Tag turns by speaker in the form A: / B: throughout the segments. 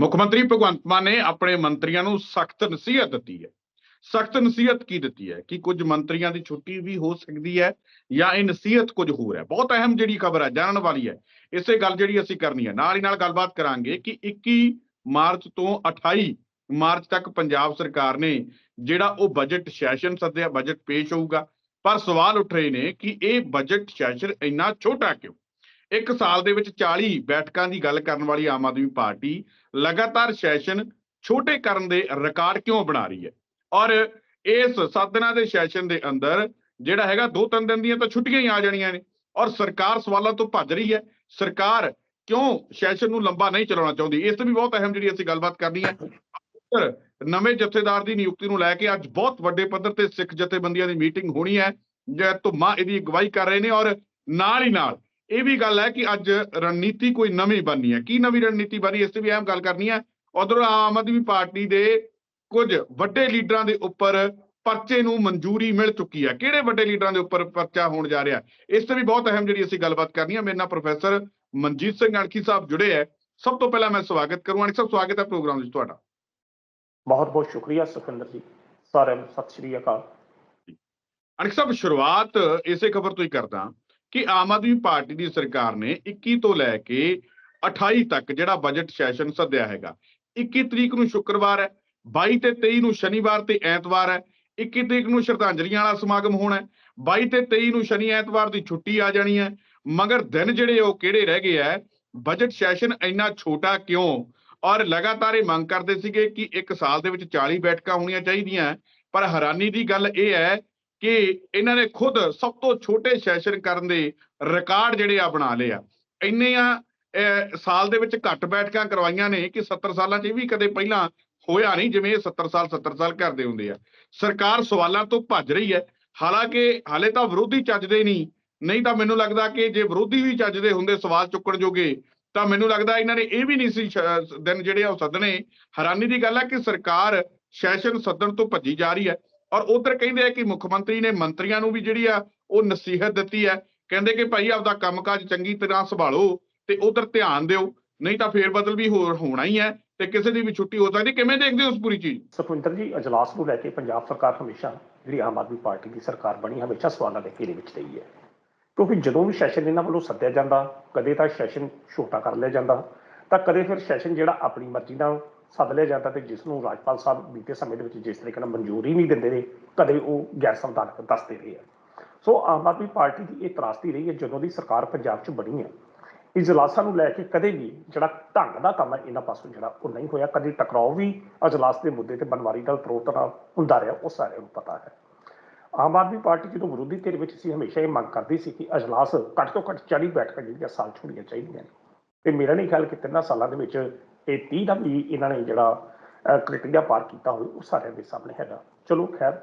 A: ਮੁੱਖ ਮੰਤਰੀ ਭਗਵੰਤ ਮਾਨ ਨੇ ਆਪਣੇ ਮੰਤਰੀਆਂ ਨੂੰ ਸਖਤ ਨਸੀਹਤ ਦਿੱਤੀ ਹੈ। ਸਖਤ ਨਸੀਹਤ ਕੀ ਦਿੱਤੀ ਹੈ? ਕਿ ਕੁਝ ਮੰਤਰੀਆਂ ਦੀ ਛੁੱਟੀ ਵੀ ਹੋ ਸਕਦੀ ਹੈ ਜਾਂ ਇਹ ਨਸੀਹਤ ਕੁਝ ਹੋਰ ਹੈ। ਬਹੁਤ ਅਹਿਮ ਜਿਹੜੀ ਖਬਰ ਹੈ, ਜਾਣਨ ਵਾਲੀ ਹੈ। ਇਸੇ ਗੱਲ ਜਿਹੜੀ ਅਸੀਂ ਕਰਨੀ ਹੈ। ਨਾਲ ਹੀ ਨਾਲ ਗੱਲਬਾਤ ਕਰਾਂਗੇ ਕਿ 21 ਮਾਰਚ ਤੋਂ 28 ਮਾਰਚ ਤੱਕ ਪੰਜਾਬ ਸਰਕਾਰ ਨੇ ਜਿਹੜਾ ਉਹ ਬਜਟ ਸੈਸ਼ਨ ਸੱਦਿਆ, ਬਜਟ ਪੇਸ਼ ਹੋਊਗਾ। ਪਰ ਸਵਾਲ ਉੱਠ ਰਹੇ ਨੇ ਕਿ ਇਹ ਬਜਟ ਸੈਸ਼ਨ ਇੰਨਾ ਛੋਟਾ ਕਿਉਂ? ਇੱਕ ਸਾਲ ਦੇ ਵਿੱਚ 40 ਬੈਠਕਾਂ ਦੀ ਗੱਲ ਕਰਨ ਵਾਲੀ ਆਮ ਆਦਮੀ ਪਾਰਟੀ ਲਗਾਤਾਰ ਸੈਸ਼ਨ ਛੋਟੇ ਕਰਨ ਦੇ ਰਿਕਾਰਡ ਕਿਉਂ ਬਣਾ ਰਹੀ ਹੈ? ਔਰ ਇਸ ਸੱਤ ਦਿਨਾਂ ਦੇ ਸੈਸ਼ਨ ਦੇ ਅੰਦਰ ਜਿਹੜਾ ਹੈਗਾ ਦੋ ਤਿੰਨ ਦਿਨ ਦੀਆਂ ਤਾਂ ਛੁੱਟੀਆਂ ਹੀ ਆ ਜਾਣੀਆਂ ਨੇ। ਔਰ ਸਰਕਾਰ ਸਵਾਲਾਂ ਤੋਂ ਭੱਜ ਰਹੀ ਹੈ। ਸਰਕਾਰ ਕਿਉਂ ਸੈਸ਼ਨ ਨੂੰ ਲੰਬਾ ਨਹੀਂ ਚਲਾਉਣਾ ਚਾਹੁੰਦੀ? ਇਸ ਤੋਂ ਵੀ ਬਹੁਤ ਅਹਿਮ ਜਿਹੜੀ ਅਸੀਂ ਗੱਲਬਾਤ ਕਰਨੀ ਹੈ। ਨਵੇਂ ਜਥੇਦਾਰ ਦੀ ਨਿਯੁਕਤੀ ਨੂੰ ਲੈ ਕੇ ਅੱਜ ਬਹੁਤ ਵੱਡੇ ਪੱਧਰ ਤੇ ਸਿੱਖ ਜਥੇਬੰਦੀਆਂ ਦੀ ਮੀਟਿੰਗ ਹੋਣੀ ਹੈ। ਜੇ ਧੁੰਮਾ ਇਹਦੀ ਅਗਵਾਈ ਕਰ ਰਹੇ ਨੇ ਔਰ ਨਾਲ ਹੀ ਨਾਲ ਇਹ ਵੀ ਗੱਲ ਹੈ ਕਿ ਅੱਜ ਰਣਨੀਤੀ ਕੋਈ ਨਵੀਂ ਬਣਨੀ ਹੈ। ਕੀ ਨਵੀਂ ਰਣਨੀਤੀ ਬਣੀ? ਇਸ ਤੇ ਵੀ ਅਹਿਮ ਗੱਲ ਕਰਨੀ ਹੈ। ਉਧਰ ਆਮ ਆਦਮੀ ਪਾਰਟੀ ਦੇ ਕੁਝ ਵੱਡੇ ਲੀਡਰਾਂ ਦੇ ਉੱਪਰ ਪਰਚੇ ਨੂੰ ਮਨਜ਼ੂਰੀ ਮਿਲ ਚੁੱਕੀ ਹੈ। ਕਿਹੜੇ ਵੱਡੇ ਲੀਡਰਾਂ ਦੇ ਉੱਪਰ ਪਰਚਾ ਹੋਣ ਜਾ ਰਿਹਾ ਇਸ ਤੇ ਵੀ ਬਹੁਤ ਅਹਿਮ ਜਿਹੜੀ ਅਸੀਂ ਗੱਲਬਾਤ ਕਰਨੀ ਹੈ। ਮੇਰੇ ਨਾਲ ਪ੍ਰੋਫੈਸਰ ਮਨਜੀਤ ਸਿੰਘ ਅਣਖੀ ਸਾਹਿਬ ਜੁੜੇ ਹੈ। ਸਭ ਤੋਂ ਪਹਿਲਾਂ ਮੈਂ ਸਵਾਗਤ ਕਰੂੰ। ਅਣਖੀ ਸਾਹਿਬ ਸਵਾਗਤ ਹੈ ਪ੍ਰੋਗਰਾਮ ਵਿੱਚ ਤੁਹਾਡਾ।
B: ਬਹੁਤ ਬਹੁਤ ਸ਼ੁਕਰੀਆ ਸੁਖਿੰਦਰ ਜੀ। ਸਾਰਿਆਂ ਨੂੰ ਸਤਿ ਸ਼੍ਰੀ ਅਕਾਲ।
A: ਅਣਖੀ ਸਾਹਿਬ ਸ਼ੁਰੂਆਤ ਇਸੇ ਖਬਰ ਤੋਂ ਹੀ ਕਰਦਾ ਕਿ ਆਮ ਆਦਮੀ ਪਾਰਟੀ ਦੀ ਸਰਕਾਰ ਨੇ 21 ਤੋਂ ਲੈ ਕੇ 28 ਤੱਕ ਜਿਹੜਾ ਬਜਟ ਸੈਸ਼ਨ ਸੱਦਿਆ ਹੈਗਾ 21 ਤਰੀਕ ਨੂੰ ਸ਼ੁੱਕਰਵਾਰ ਹੈ 22 ਤੇ 23 ਨੂੰ ਸ਼ਨੀਵਾਰ ਤੇ ਐਤਵਾਰ ਹੈ 21 ਤਰੀਕ ਨੂੰ ਸ਼ਰਧਾਂਜਲੀਆਂ ਵਾਲਾ ਸਮਾਗਮ ਹੋਣਾ ਹੈ 22 ਤੇ 23 ਨੂੰ ਸ਼ਨੀ ਐਤਵਾਰ ਦੀ ਛੁੱਟੀ ਆ ਜਾਣੀ ਹੈ, ਮਗਰ ਦਿਨ ਜਿਹੜੇ ਉਹ ਕਿਹੜੇ ਰਹਿ ਗਏ ਹੈ ਬਜਟ ਸੈਸ਼ਨ ਇੰਨਾ ਛੋਟਾ ਕਿਉਂ? ਔਰ ਲਗਾਤਾਰ ਇਹ ਮੰਗ ਕਰਦੇ ਸੀਗੇ ਕਿ ਇੱਕ ਸਾਲ ਦੇ ਵਿੱਚ 40 ਬੈਠਕਾਂ ਹੋਣੀਆਂ ਚਾਹੀਦੀਆਂ, ਪਰ ਹੈਰਾਨੀ ਦੀ ਗੱਲ ਇਹ ਹੈ ਕਿ ਇਹਨਾਂ ਨੇ ਖੁਦ ਸਭ ਤੋਂ ਛੋਟੇ ਸੈਸ਼ਨ ਕਰਨ ਦੇ ਰਿਕਾਰਡ ਜਿਹੜੇ ਆ ਬਣਾ ਲਏ ਆ। ਇੰਨੇ ਅਹ, ਸਾਲ ਦੇ ਵਿੱਚ ਘੱਟ ਬੈਠਕਾਂ ਕਰਵਾਈਆਂ ਨੇ ਕਿ 70 ਸਾਲਾਂ 'ਚ ਇਹ ਵੀ ਕਦੇ ਪਹਿਲਾਂ ਹੋਇਆ ਨਹੀਂ ਜਿਵੇਂ ਇਹ 70 ਸਾਲ 70 ਸਾਲ ਕਰਦੇ ਹੁੰਦੇ ਆ। ਸਰਕਾਰ ਸਵਾਲਾਂ ਤੋਂ ਭੱਜ ਰਹੀ ਹੈ। ਹਾਲਾਂਕਿ ਹਾਲੇ ਤਾਂ ਵਿਰੋਧੀ ਚੱਜਦੇ ਨਹੀਂ। ਨਹੀਂ ਤਾਂ ਮੈਨੂੰ ਲੱਗਦਾ ਕਿ ਜੇ ਵਿਰੋਧੀ ਵੀ ਚੱਜਦੇ ਹੁੰਦੇ ਸਵਾਲ ਚੁੱਕਣ ਜੋਗੇ ਤਾਂ ਮੈਨੂੰ ਲੱਗਦਾ ਇਹਨਾਂ ਨੇ ਇਹ ਵੀ ਨਹੀਂ ਸੀ ਦਿਨ ਜਿਹੜੇ ਆ ਉਹ ਸੱਦਣੇ। ਹੈਰਾਨੀ ਦੀ ਗੱਲ ਹੈ ਕਿ ਸਰਕਾਰ ਸੈਸ਼ਨ ਸੱਦਣ ਤੋਂ ਭੱਜੀ ਜਾ ਰਹੀ ਹੈ। ਔਰ ਉਧਰ ਕਹਿੰਦੇ ਆ ਕਿ ਮੁੱਖ ਮੰਤਰੀ ਨੇ ਮੰਤਰੀਆਂ ਨੂੰ ਵੀ ਜਿਹੜੀ ਆ, ਉਹ ਨਸੀਹਤ ਦਿੱਤੀ ਹੈ। ਕਹਿੰਦੇ ਕਿ ਭਾਈ ਆਪਦਾ ਕੰਮਕਾਜ ਚੰਗੀ ਤਰ੍ਹਾਂ ਸੰਭਾਲੋ ਤੇ ਉਧਰ ਧਿਆਨ ਦਿਓ, ਨਹੀਂ ਤਾਂ ਫੇਰ ਬਦਲ ਵੀ ਹੋਰ ਹੋਣਾ ਹੀ ਹੈ ਤੇ ਕਿਸੇ ਦੀ ਵੀ ਛੁੱਟੀ ਹੋ ਸਕਦੀ। ਕਿਵੇਂ ਦੇਖਦੇ ਹੋ ਉਸ ਪੂਰੀ ਚੀਜ਼?
B: ਸੁਖਵਿੰਦਰ ਜੀ, ਅਜਲਾਸ ਨੂੰ ਲੈ ਕੇ ਪੰਜਾਬ ਸਰਕਾਰ ਹਮੇਸ਼ਾ ਜਿਹੜੀ ਆਮ ਆਦਮੀ ਪਾਰਟੀ ਦੀ ਸਰਕਾਰ ਬਣੀ, ਹਮੇਸ਼ਾ ਸਵਾਲਾਂ ਦੇ ਘੇਰੇ ਵਿੱਚ ਰਹੀ ਹੈ। ਕਿਉਂਕਿ ਜਦੋਂ ਵੀ ਸੈਸ਼ਨ ਇਹਨਾਂ ਵੱਲੋਂ ਸੱਦਿਆ ਜਾਂਦਾ, ਕਦੇ ਤਾਂ ਸੈਸ਼ਨ ਛੋਟਾ ਕਰ ਲਿਆ ਜਾਂਦਾ, ਤਾਂ ਕਦੇ ਫਿਰ ਸੈਸ਼ਨ ਜਿਹੜਾ ਆਪਣੀ ਮਰਜ਼ੀ ਨਾਲ ਸੱਦ ਲਿਆ ਜਾਂਦਾ ਤੇ ਜਿਸ ਨੂੰ ਰਾਜਪਾਲ ਸਾਹਿਬ ਬੀਤੇ ਸਮੇਂ ਦੇ ਵਿੱਚ ਜਿਸ ਤਰੀਕੇ ਨਾਲ ਮਨਜ਼ੂਰੀ ਨਹੀਂ ਦਿੰਦੇ ਨੇ ਕਦੇ ਉਹ ਗੈਰ ਸੰਵਿਧਾਨਕ ਦੱਸਦੇ ਰਹੇ ਆ। ਸੋ ਆਮ ਆਦਮੀ ਪਾਰਟੀ ਦੀ ਇਹ ਤਰਾਸਦੀ ਰਹੀ ਹੈ ਜਦੋਂ ਦੀ ਸਰਕਾਰ ਪੰਜਾਬ 'ਚ ਬਣੀ ਹੈ ਇਜਲਾਸਾਂ ਨੂੰ ਲੈ ਕੇ ਕਦੇ ਵੀ ਜਿਹੜਾ ਢੰਗ ਦਾ ਕੰਮ ਹੈ, ਇਹਨਾਂ ਪਾਸੋਂ ਜਿਹੜਾ ਉਹ ਨਹੀਂ ਹੋਇਆ। ਕਦੇ ਟਕਰਾਓ ਵੀ ਅਜਲਾਸ ਦੇ ਮੁੱਦੇ ਤੇ ਬਨਵਾਰੀ ਨਾਲ ਤਰੋਤਰਾ ਹੁੰਦਾ ਰਿਹਾ, ਉਹ ਸਾਰਿਆਂ ਨੂੰ ਪਤਾ ਹੈ। ਆਮ ਆਦਮੀ ਪਾਰਟੀ ਜਦੋਂ ਵਿਰੋਧੀ ਧਿਰ ਵਿੱਚ ਸੀ, ਹਮੇਸ਼ਾ ਇਹ ਮੰਗ ਕਰਦੀ ਸੀ ਕਿ ਅਜਲਾਸ ਘੱਟ ਤੋਂ ਘੱਟ 40 ਬੈਠਕਾਂ ਜਿਹੜੀਆਂ ਸਾਲ 'ਚ ਹੋਣੀਆਂ ਚਾਹੀਦੀਆਂ ਨੇ। ਤੇ ਮੇਰਾ ਨਹੀਂ ਖਿਆਲ ਕਿ ਤਿੰਨਾਂ ਸਾਲਾਂ ਦੇ ਵਿੱਚ ਇਹ 30 ਦਾ ਵੀ ਇਹਨਾਂ ਨੇ ਜਿਹੜਾ ਕ੍ਰਾਈਟੇਰੀਆ ਪਾਰ ਕੀਤਾ ਹੋਵੇ, ਉਹ ਸਾਰਿਆਂ ਦੇ ਸਾਹਮਣੇ ਹੈਗਾ। ਚਲੋ ਖੈਰ,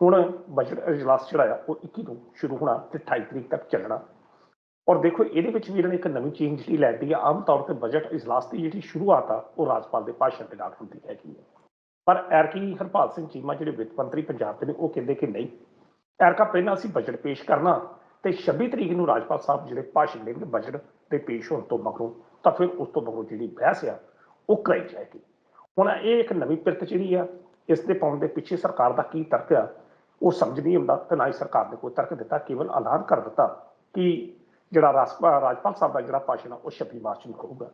B: ਹੁਣ ਬਜਟ ਅਜਲਾਸ ਜਿਹੜਾ ਆ, ਉਹ 21 ਤੋਂ ਸ਼ੁਰੂ ਹੋਣਾ ਤੇ 28 ਤਰੀਕ ਤੱਕ ਚੱਲਣਾ। ਔਰ ਦੇਖੋ, ਇਹਦੇ ਵਿੱਚ ਵੀ ਇਹਨਾਂ ਨੇ ਇੱਕ ਨਵੀਂ ਚੇਂਜ ਜਿਹੜੀ ਲੈਂਦੀ ਆ, ਆਮ ਤੌਰ ਤੇ ਬਜਟ ਇਜਲਾਸ ਦੀ ਜਿਹੜੀ ਸ਼ੁਰੂਆਤ ਆ, ਉਹ ਰਾਜਪਾਲ ਦੇ ਭਾਸ਼ਣ ਦੇ ਨਾਲ ਹੁੰਦੀ ਹੈਗੀ ਹੈ ਪਰ ਐਰਕੀ ਹਰਪਾਲ ਸਿੰਘ ਚੀਮਾ ਜਿਹੜੇ ਵਿੱਤ ਮੰਤਰੀ ਪੰਜਾਬ ਦੇ ਨੇ, ਉਹ ਕਹਿੰਦੇ ਕਿ ਨਹੀਂ। ਐਰਕਾ ਪਹਿਲਾਂ ਅਸੀਂ ਬਜਟ ਪੇਸ਼ ਕਰਨਾ ਤੇ 26 ਤਰੀਕ ਨੂੰ ਰਾਜਪਾਲ ਸਾਹਿਬ ਜਿਹੜੇ ਭਾਸ਼ਣ ਦੇਣਗੇ ਬਜਟ ਦੇ ਪੇਸ਼ ਹੋਣ ਤੋਂ ਮਗਰੋਂ, ਤਾਂ ਫਿਰ ਉਸ ਤੋਂ ਮਗਰੋਂ ਜਿਹੜੀ ਬਹਿਸ ਆ ਉਹ ਕਰਾਈ ਜਾਏਗੀ। ਹੁਣ ਇਹ ਇੱਕ ਨਵੀਂ ਪਿਰਤ ਜਿਹੜੀ ਆ, ਇਸ ਦੇ ਪਾਉਣ ਦੇ ਪਿੱਛੇ ਸਰਕਾਰ ਦਾ ਕੀ ਤਰਕ ਆ, ਉਹ ਸਮਝ ਨਹੀਂ ਆਉਂਦਾ ਤੇ ਨਾ ਹੀ ਸਰਕਾਰ ਨੇ ਕੋਈ ਤਰਕ ਦਿੱਤਾ, ਕੇਵਲ ਐਲਾਨ ਕਰ ਦਿੱਤਾ ਕਿ ਜਿਹੜਾ ਰਾਜਪਾਲ ਰਾਜਪਾਲ ਸਾਹਿਬ ਦਾ ਜਿਹੜਾ ਭਾਸ਼ਣ ਆ, ਉਹ 26 ਮਾਰਚ ਨੂੰ ਹੋਊਗਾ।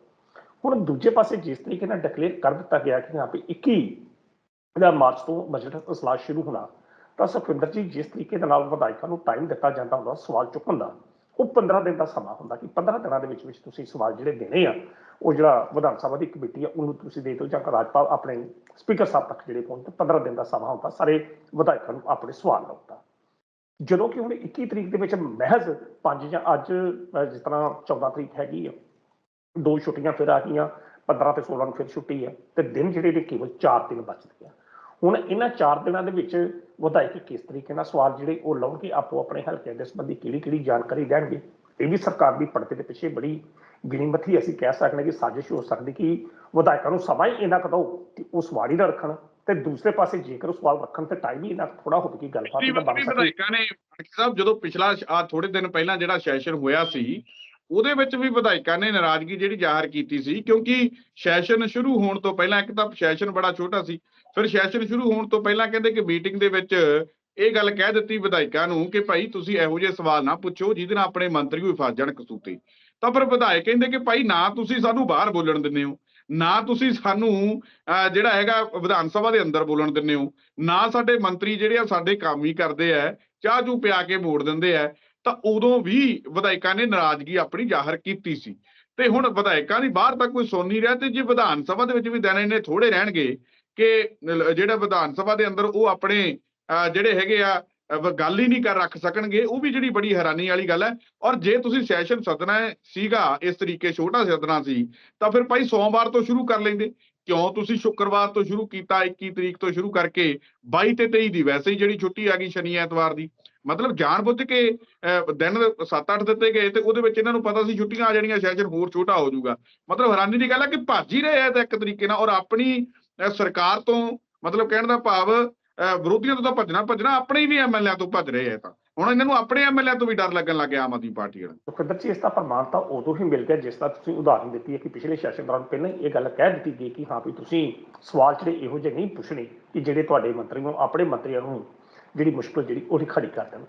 B: ਹੁਣ ਦੂਜੇ ਪਾਸੇ ਜਿਸ ਤਰੀਕੇ ਨਾਲ ਡਿਕਲੇਅਰ ਕਰ ਦਿੱਤਾ ਗਿਆ ਕਿ ਹਾਂ ਵੀ 21 ਦਾ ਮਾਰਚ ਤੋਂ ਬਜਟ ਇਜਲਾਸ ਸ਼ੁਰੂ ਹੋਣਾ, ਤਾਂ ਸੁਖਵਿੰਦਰ ਜੀ ਜਿਸ ਤਰੀਕੇ ਦੇ ਨਾਲ ਵਿਧਾਇਕਾਂ ਨੂੰ ਟਾਈਮ ਦਿੱਤਾ ਜਾਂਦਾ ਹੁੰਦਾ, ਸਵਾਲ ਚੁੱਕਣ ਦਾ ਉਹ 15 ਦਿਨ ਦਾ ਸਮਾਂ ਹੁੰਦਾ ਕਿ 15 ਦਿਨਾਂ ਦੇ ਵਿੱਚ ਵਿੱਚ ਤੁਸੀਂ ਸਵਾਲ ਜਿਹੜੇ ਦੇਣੇ ਆ, ਉਹ ਜਿਹੜਾ ਵਿਧਾਨ ਸਭਾ ਦੀ ਕਮੇਟੀ ਆ, ਉਹਨੂੰ ਤੁਸੀਂ ਦੇ ਦਿਓ ਜਾਂ ਰਾਜਪਾਲ ਆਪਣੇ ਸਪੀਕਰ ਸਾਹਿਬ ਤੱਕ ਜਿਹੜੇ ਪਹੁੰਚ 15 ਦਿਨ ਦਾ ਸਮਾਂ ਹੁੰਦਾ, ਸਾਰੇ ਵਿਧਾਇਕਾਂ ਨੂੰ ਆਪਣੇ ਸਵਾਲ ਲਾਉਂਦਾ ਜਦੋਂ ਕਿ ਹੁਣ 21 ਤਰੀਕ ਦੇ ਵਿੱਚ ਮਹਿਜ਼ ਪੰਜ ਜਾਂ ਅੱਜ ਜਿਸ ਤਰ੍ਹਾਂ 14 ਤਰੀਕ ਹੈਗੀ ਆ, ਦੋ ਛੁੱਟੀਆਂ ਫਿਰ ਆ ਗਈਆਂ 15 ਤੇ 16 ਨੂੰ ਫਿਰ ਛੁੱਟੀ ਆ, ਤੇ ਦਿਨ ਜਿਹੜੇ ਨੇ ਕੇਵਲ 4 ਦਿਨ ਬਚਦੇ ਆ। ਹੁਣ ਇਹਨਾਂ 4 ਦਿਨਾਂ ਦੇ ਵਿੱਚ ਵਿਧਾਇਕ ਕਿਸ ਤਰੀਕੇ ਨਾਲ ਸਵਾਲ ਜਿਹੜੇ ਉਹ ਲਾਉਣਗੇ ਆਪੋ ਆਪਣੇ ਹਲਕੇ ਦੇ ਸੰਬੰਧੀ ਕਿਹੜੀ ਕਿਹੜੀ ਜਾਣਕਾਰੀ ਦੇਣਗੇ ਇਹ ਵੀ ਸਰਕਾਰ ਦੀ ਪੜਤੇ ਦੇ ਪਿੱਛੇ ਬੜੀ ਗਿਣੀਮੱਥੀ ਅਸੀਂ ਕਹਿ ਸਕਦੇ ਕਿ ਸਾਜ਼ਿਸ਼ ਹੋ ਸਕਦੀ ਕਿ ਵਿਧਾਇਕਾਂ ਨੂੰ ਸਮਾਂ ਹੀ ਇਹਨਾਂ ਕਦੋਂ ਕਿ ਉਹ ਸਵਾਲ ਹੀ ਨਾ ਰੱਖਣ ਤੇ ਦੂਸਰੇ ਪਾਸੇ ਜੇਕਰ ਉਹ ਸਵਾਲ ਰੱਖਣ ਤੇ ਟਾਈਮ ਹੀ ਇਹਨਾਂ ਥੋੜਾ ਹੋ ਕਿ ਗੱਲਬਾਤ ਤਾਂ ਬਣ ਸਕਦੀ
A: ਵਿਧਾਇਕਾਂ ਨੇ ਸਾਹਿਬ ਜਦੋਂ ਪਿਛਲਾ ਆ ਥੋੜੇ ਦਿਨ ਪਹਿਲਾਂ ਜਿਹੜਾ ਸੈਸ਼ਨ ਹੋਇਆ ਸੀ ਉਹਦੇ ਵਿੱਚ ਵੀ ਵਿਧਾਇਕਾਂ ਨੇ ਨਾਰਾਜ਼ਗੀ ਜਿਹੜੀ ਜ਼ਾਹਰ ਕੀਤੀ ਸੀ ਕਿਉਂਕਿ ਸੈਸ਼ਨ ਸ਼ੁਰੂ ਹੋਣ ਤੋਂ ਪਹਿਲਾਂ ਇੱਕ ਤਾਂ ਸੈਸ਼ਨ ਬੜਾ ਛੋਟਾ ਸੀ ਫਿਰ ਸੈਸ਼ਨ ਸ਼ੁਰੂ ਹੋਣ ਤੋਂ ਪਹਿਲਾਂ ਕਹਿੰਦੇ ਕਿ ਮੀਟਿੰਗ ਦੇ ਵਿੱਚ ਇਹ ਗੱਲ ਕਹਿ ਦਿੱਤੀ ਵਿਧਾਇਕਾਂ ਨੂੰ ਕਿ ਭਾਈ ਤੁਸੀਂ ਇਹੋ ਜਿਹੇ ਸਵਾਲ ਨਾ ਪੁੱਛੋ ਜਿਹਦੇ ਨਾਲ ਆਪਣੇ ਮੰਤਰੀ ਵੀ ਫਸ ਜਾਣ ਕਸੂਤੇ। ਤਾਂ ਫਿਰ ਵਿਧਾਇਕ ਕਹਿੰਦੇ ਕਿ ਭਾਈ ਨਾ ਤੁਸੀਂ ਸਾਨੂੰ ਬਾਹਰ ਬੋਲਣ ਦਿੰਦੇ ਹੋ, ਨਾ ਤੁਸੀਂ ਸਾਨੂੰ ਜਿਹੜਾ ਹੈਗਾ ਵਿਧਾਨ ਸਭਾ ਦੇ ਅੰਦਰ ਬੋਲਣ ਦਿੰਦੇ ਹੋ, ਨਾ ਸਾਡੇ ਮੰਤਰੀ ਜਿਹੜੇ ਆ ਸਾਡੇ ਕੰਮ ਹੀ ਕਰਦੇ ਆ, ਚਾਹ ਚੂ ਪਿਆ ਕੇ ਮੋੜ ਦਿੰਦੇ ਆ। ਤਾਂ ਉਦੋਂ ਵੀ ਵਿਧਾਇਕਾਂ ਨੇ ਨਾਰਾਜ਼ਗੀ ਆਪਣੀ ਜ਼ਾਹਰ ਕੀਤੀ ਸੀ। ਤੇ ਹੁਣ ਵਿਧਾਇਕਾਂ ਦੀ ਬਾਹਰ ਤੱਕ ਕੋਈ ਸੁਣ ਨਹੀਂ ਰਿਹਾ ਤੇ ਜੇ ਵਿਧਾਨ ਸਭਾ ਦੇ ਵਿੱਚ ਵੀ ਦਿਨ ਇੰਨੇ ਥੋੜੇ ਰਹਿਣਗੇ ਕਿ ਜਿਹੜਾ ਵਿਧਾਨ ਸਭਾ ਦੇ ਅੰਦਰ ਉਹ ਆਪਣੇ ਅਹ, ਜਿਹੜੇ ਹੈਗੇ ਆ ਗੱਲ ਹੀ ਨਹੀਂ ਕਰ ਰੱਖ ਸਕਣਗੇ ਉਹ ਵੀ ਜਿਹੜੀ ਬੜੀ ਹੈਰਾਨੀ ਵਾਲੀ ਗੱਲ ਹੈ। ਔਰ ਜੇ ਤੁਸੀਂ ਸੈਸ਼ਨ ਸੱਦਣਾ ਸੀਗਾ ਇਸ ਤਰੀਕੇ ਛੋਟਾ ਸੱਦਣਾ ਸੀ ਤਾਂ ਫਿਰ ਭਾਈ ਸੋਮਵਾਰ ਤੋਂ ਸ਼ੁਰੂ ਕਰ ਲੈਂਦੇ। ਕਿਉਂ? ਤੁਸੀਂ ਸ਼ੁੱਕਰਵਾਰ ਤੋਂ ਸ਼ੁਰੂ ਕੀਤਾ 21 ਤਰੀਕ ਤੋਂ ਸ਼ੁਰੂ ਕਰਕੇ 22 ਤੇ 23 ਦੀ ਵੈਸੇ ਹੀ ਜਿਹੜੀ ਛੁੱਟੀ ਆ ਗਈ ਸ਼ਨੀ ਐਤਵਾਰ ਦੀ। ਮਤਲਬ ਜਾਣਬੁੱਝ ਕੇ ਅਹ, ਦਿਨ 7-8 ਦਿੱਤੇ ਗਏ ਤੇ ਉਹਦੇ ਵਿੱਚ ਇਹਨਾਂ ਨੂੰ ਪਤਾ ਸੀ ਛੁੱਟੀਆਂ ਆ ਜਾਣੀਆਂ ਸੈਸ਼ਨ ਹੋਰ ਛੋਟਾ ਹੋ ਜਾਊਗਾ। ਮਤਲਬ ਹੈਰਾਨੀ ਦੀ ਗੱਲ ਹੈ ਕਿ ਭੱਜ ਹੀ ਰਹੇ ਆ ਤਾਂ ਇੱਕ ਤਰੀਕੇ ਨਾਲ ਔਰ ਆਪਣੀ ਸਰਕਾਰ ਤੋਂ ਮਤਲਬ ਕਹਿਣ ਦਾ ਭਾਵ ਵਿਰੋਧੀਆਂ ਤੋਂ ਤਾਂ ਭੱਜਣਾ ਭੱਜਣਾ, ਆਪਣੇ ਹੀ ਵੀ ਐਮਐਲਏ ਤੋਂ ਭੱਜ ਰਹੇ ਆ ਤਾਂ। ਹੁਣ ਇਹਨਾਂ ਨੂੰ ਆਪਣੇ ਐਮਐਲਏ ਤੋਂ ਵੀ ਡਰ ਲੱਗਣ ਲੱਗ ਗਿਆ ਆਮ ਆਦਮੀ ਪਾਰਟੀ ਵਾਲਾ
B: ਸੁਖਿੰਦਰ ਜੀ, ਇਸ ਦਾ ਪ੍ਰਮਾਣ ਤਾਂ ਉਦੋਂ ਹੀ ਮਿਲ ਗਿਆ ਜਿਸ ਦਾ ਤੁਸੀਂ ਉਦਾਹਰਨ ਦਿੱਤੀ ਹੈ ਕਿ ਪਿਛਲੇ ਸੈਸ਼ਨ ਦੌਰਾਨ ਪਹਿਲਾਂ ਹੀ ਇਹ ਗੱਲ ਕਹਿ ਦਿੱਤੀ ਗਈ ਕਿ ਹਾਂ ਵੀ ਤੁਸੀਂ ਸਵਾਲ ਜਿਹੜੇ ਇਹੋ ਜਿਹੇ ਨਹੀਂ ਪੁੱਛਣੇ ਕਿ ਜਿਹੜੇ ਤੁਹਾਡੇ ਮੰਤਰੀ ਨੂੰ, ਆਪਣੇ ਮੰਤਰੀਆਂ ਨੂੰ ਜਿਹੜੀ ਮੁਸ਼ਕਲ ਜਿਹੜੀ ਉਹ ਖੜੀ ਕਰ ਦੇਣ।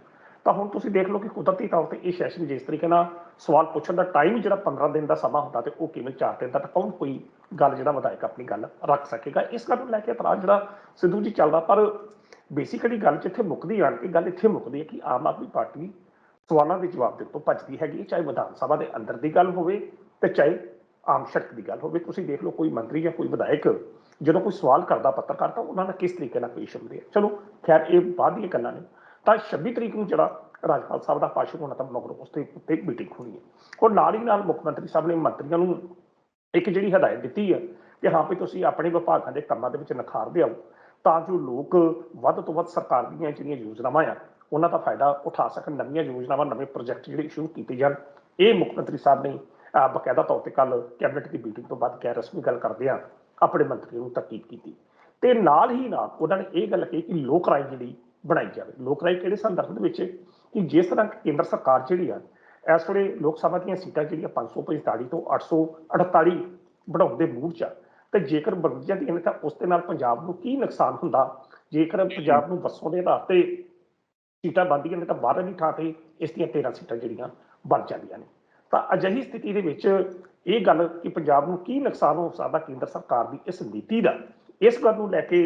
B: ਤਾਂ ਹੁਣ ਤੁਸੀਂ ਦੇਖ ਲਓ ਕਿ ਕੁਦਰਤੀ ਤੌਰ ਤੇ ਇਹ ਸੈਸ਼ਨ ਜਿਸ ਤਰੀਕੇ ਨਾਲ ਸਵਾਲ ਪੁੱਛਣ ਦਾ ਟਾਈਮ ਜਿਹੜਾ 15 ਦਿਨ ਦਾ ਸਮਾਂ ਹੁੰਦਾ ਤੇ ਉਹ ਕਿਵੇਂ 4 ਦਿਨ ਤੱਕ ਕੌਣ ਕੋਈ ਗੱਲ ਜਿਹੜਾ ਵਿਧਾਇਕ ਆਪਣੀ ਗੱਲ ਰੱਖ ਸਕੇਗਾ। ਇਸ ਗੱਲ ਨੂੰ ਲੈ ਕੇ ਇਤਰਾਜ਼ ਜਿਹੜਾ ਸਿੱਧੂ ਜੀ ਚੱਲਦਾ ਪਰ ਬੇਸਿਕਲੀ ਗੱਲ ਜਿੱਥੇ ਮੁੱਕਦੀ ਆਣ ਕੇ ਗੱਲ ਇੱਥੇ ਮੁੱਕਦੀ ਹੈ ਕਿ ਆਮ ਆਦਮੀ ਪਾਰਟੀ ਸਵਾਲਾਂ ਦੇ ਜਵਾਬ ਦੇਣ ਤੋਂ ਭੱਜਦੀ ਹੈਗੀ ਹੈ, ਚਾਹੇ ਵਿਧਾਨ ਸਭਾ ਦੇ ਅੰਦਰ ਦੀ ਗੱਲ ਹੋਵੇ ਤੇ ਚਾਹੇ ਆਮ ਸ਼ਰਕ ਦੀ ਗੱਲ ਹੋਵੇ। ਤੁਸੀਂ ਦੇਖ ਲਓ ਕੋਈ ਮੰਤਰੀ ਜਾਂ ਕੋਈ ਵਿਧਾਇਕ ਜਦੋਂ ਕੋਈ ਸਵਾਲ ਕਰਦਾ ਪੱਤਰਕਾਰ ਤਾਂ ਉਹਨਾਂ ਨਾਲ ਕਿਸ ਤਰੀਕੇ ਨਾਲ ਪੇਸ਼ ਹੁੰਦੇ ਆ। ਚਲੋ ਖੈਰ ਇਹ ਬਾਅਦ ਦੀਆਂ ਗੱਲਾਂ ਨੇ। ਤਾਂ 26 ਤਰੀਕ ਨੂੰ ਜਿਹੜਾ ਰਾਜਪਾਲ ਸਾਹਿਬ ਦਾ ਭਾਸ਼ਣ ਹੋਣਾ ਤਾਂ ਮਗਰੋਂ ਉਸ ਤੇ ਉੱਤੇ ਮੀਟਿੰਗ ਹੋਣੀ ਹੈ। ਔਰ ਨਾਲ ਹੀ ਨਾਲ ਮੁੱਖ ਮੰਤਰੀ ਸਾਹਿਬ ਨੇ ਮੰਤਰੀਆਂ ਨੂੰ ਇੱਕ ਜਿਹੜੀ ਹਦਾਇਤ ਦਿੱਤੀ ਹੈ ਕਿ ਹਾਂ ਵੀ ਤੁਸੀਂ ਆਪਣੇ ਵਿਭਾਗਾਂ ਦੇ ਕੰਮਾਂ ਦੇ ਵਿੱਚ ਨਿਖਾਰ ਆਓ ਤਾਂ ਜੋ ਲੋਕ ਵੱਧ ਤੋਂ ਵੱਧ ਸਰਕਾਰ ਦੀਆਂ ਜਿਹੜੀਆਂ ਯੋਜਨਾਵਾਂ ਆ ਉਹਨਾਂ ਦਾ ਫਾਇਦਾ ਉਠਾ ਸਕਣ ਨਵੀਆਂ ਯੋਜਨਾਵਾਂ ਨਵੇਂ ਪ੍ਰੋਜੈਕਟ ਜਿਹੜੇ ਸ਼ੁਰੂ ਕੀਤੇ ਜਾਣ। ਇਹ ਮੁੱਖ ਮੰਤਰੀ ਸਾਹਿਬ ਨੇ ਅਹ, ਬਕਾਇਦਾ ਤੌਰ ਤੇ ਕੱਲ ਕੈਬਨਿਟ ਦੀ ਮੀਟਿੰਗ ਤੋਂ ਬਾਅਦ ਗੈਰ ਰਸਮੀ ਗੱਲ ਕਰਦੇ ਆ ਆਪਣੇ ਮੰਤਰੀਆਂ ਨੂੰ ਤਾਕੀਦ ਕੀਤੀ। ਤੇ ਨਾਲ ਹੀ ਨਾਲ ਉਹਨਾਂ ਨੇ ਇਹ ਗੱਲ ਕਹੀ ਕਿ ਲੋਕ ਰਾਏ ਜਿਹੜੀ ਬਣਾਈ ਜਾਵੇ। ਲੋਕ ਰਾਏ ਕਿਹੜੇ ਸੰਦਰਭ ਦੇ ਵਿੱਚ ਕਿ ਜਿਸ ਤਰ੍ਹਾਂ ਕੇਂਦਰ ਸਰਕਾਰ ਜਿਹੜੀ ਆ, ਇਸ ਵੇਲੇ ਲੋਕ ਸਭਾ ਦੀਆਂ ਸੀਟਾਂ ਜਿਹੜੀਆਂ 545 ਤੋਂ 848 ਬਣਾਉਣ ਦੇ ਮੂਡ 'ਚ ਆ, ਤੇ ਜੇਕਰ ਬਣ ਜਾਂਦੀਆਂ ਨੇ ਤਾਂ ਉਸ ਦੇ ਨਾਲ ਪੰਜਾਬ ਨੂੰ ਕੀ ਨੁਕਸਾਨ ਹੁੰਦਾ? ਜੇਕਰ ਪੰਜਾਬ ਨੂੰ ਵਸੋਂ ਦੇ ਆਧਾਰ ਤੇ ਸੀਟਾਂ ਬਣਦੀਆਂ ਨੇ ਤਾਂ ਬਾਹਰਲੀ ਥਾਂ ਤੇ ਇਸ ਦੀਆਂ 13 ਸੀਟਾਂ ਜਿਹੜੀਆਂ ਬਣ ਜਾਂਦੀਆਂ ਨੇ। ਤਾਂ ਅਜਿਹੀ ਸਥਿਤੀ ਦੇ ਵਿੱਚ ਇਹ ਗੱਲ ਕਿ ਪੰਜਾਬ ਨੂੰ ਕੀ ਨੁਕਸਾਨ ਹੋ ਸਕਦਾ ਕੇਂਦਰ ਸਰਕਾਰ ਦੀ ਇਸ ਨੀਤੀ ਦਾ, ਇਸ ਗੱਲ ਨੂੰ ਲੈ ਕੇ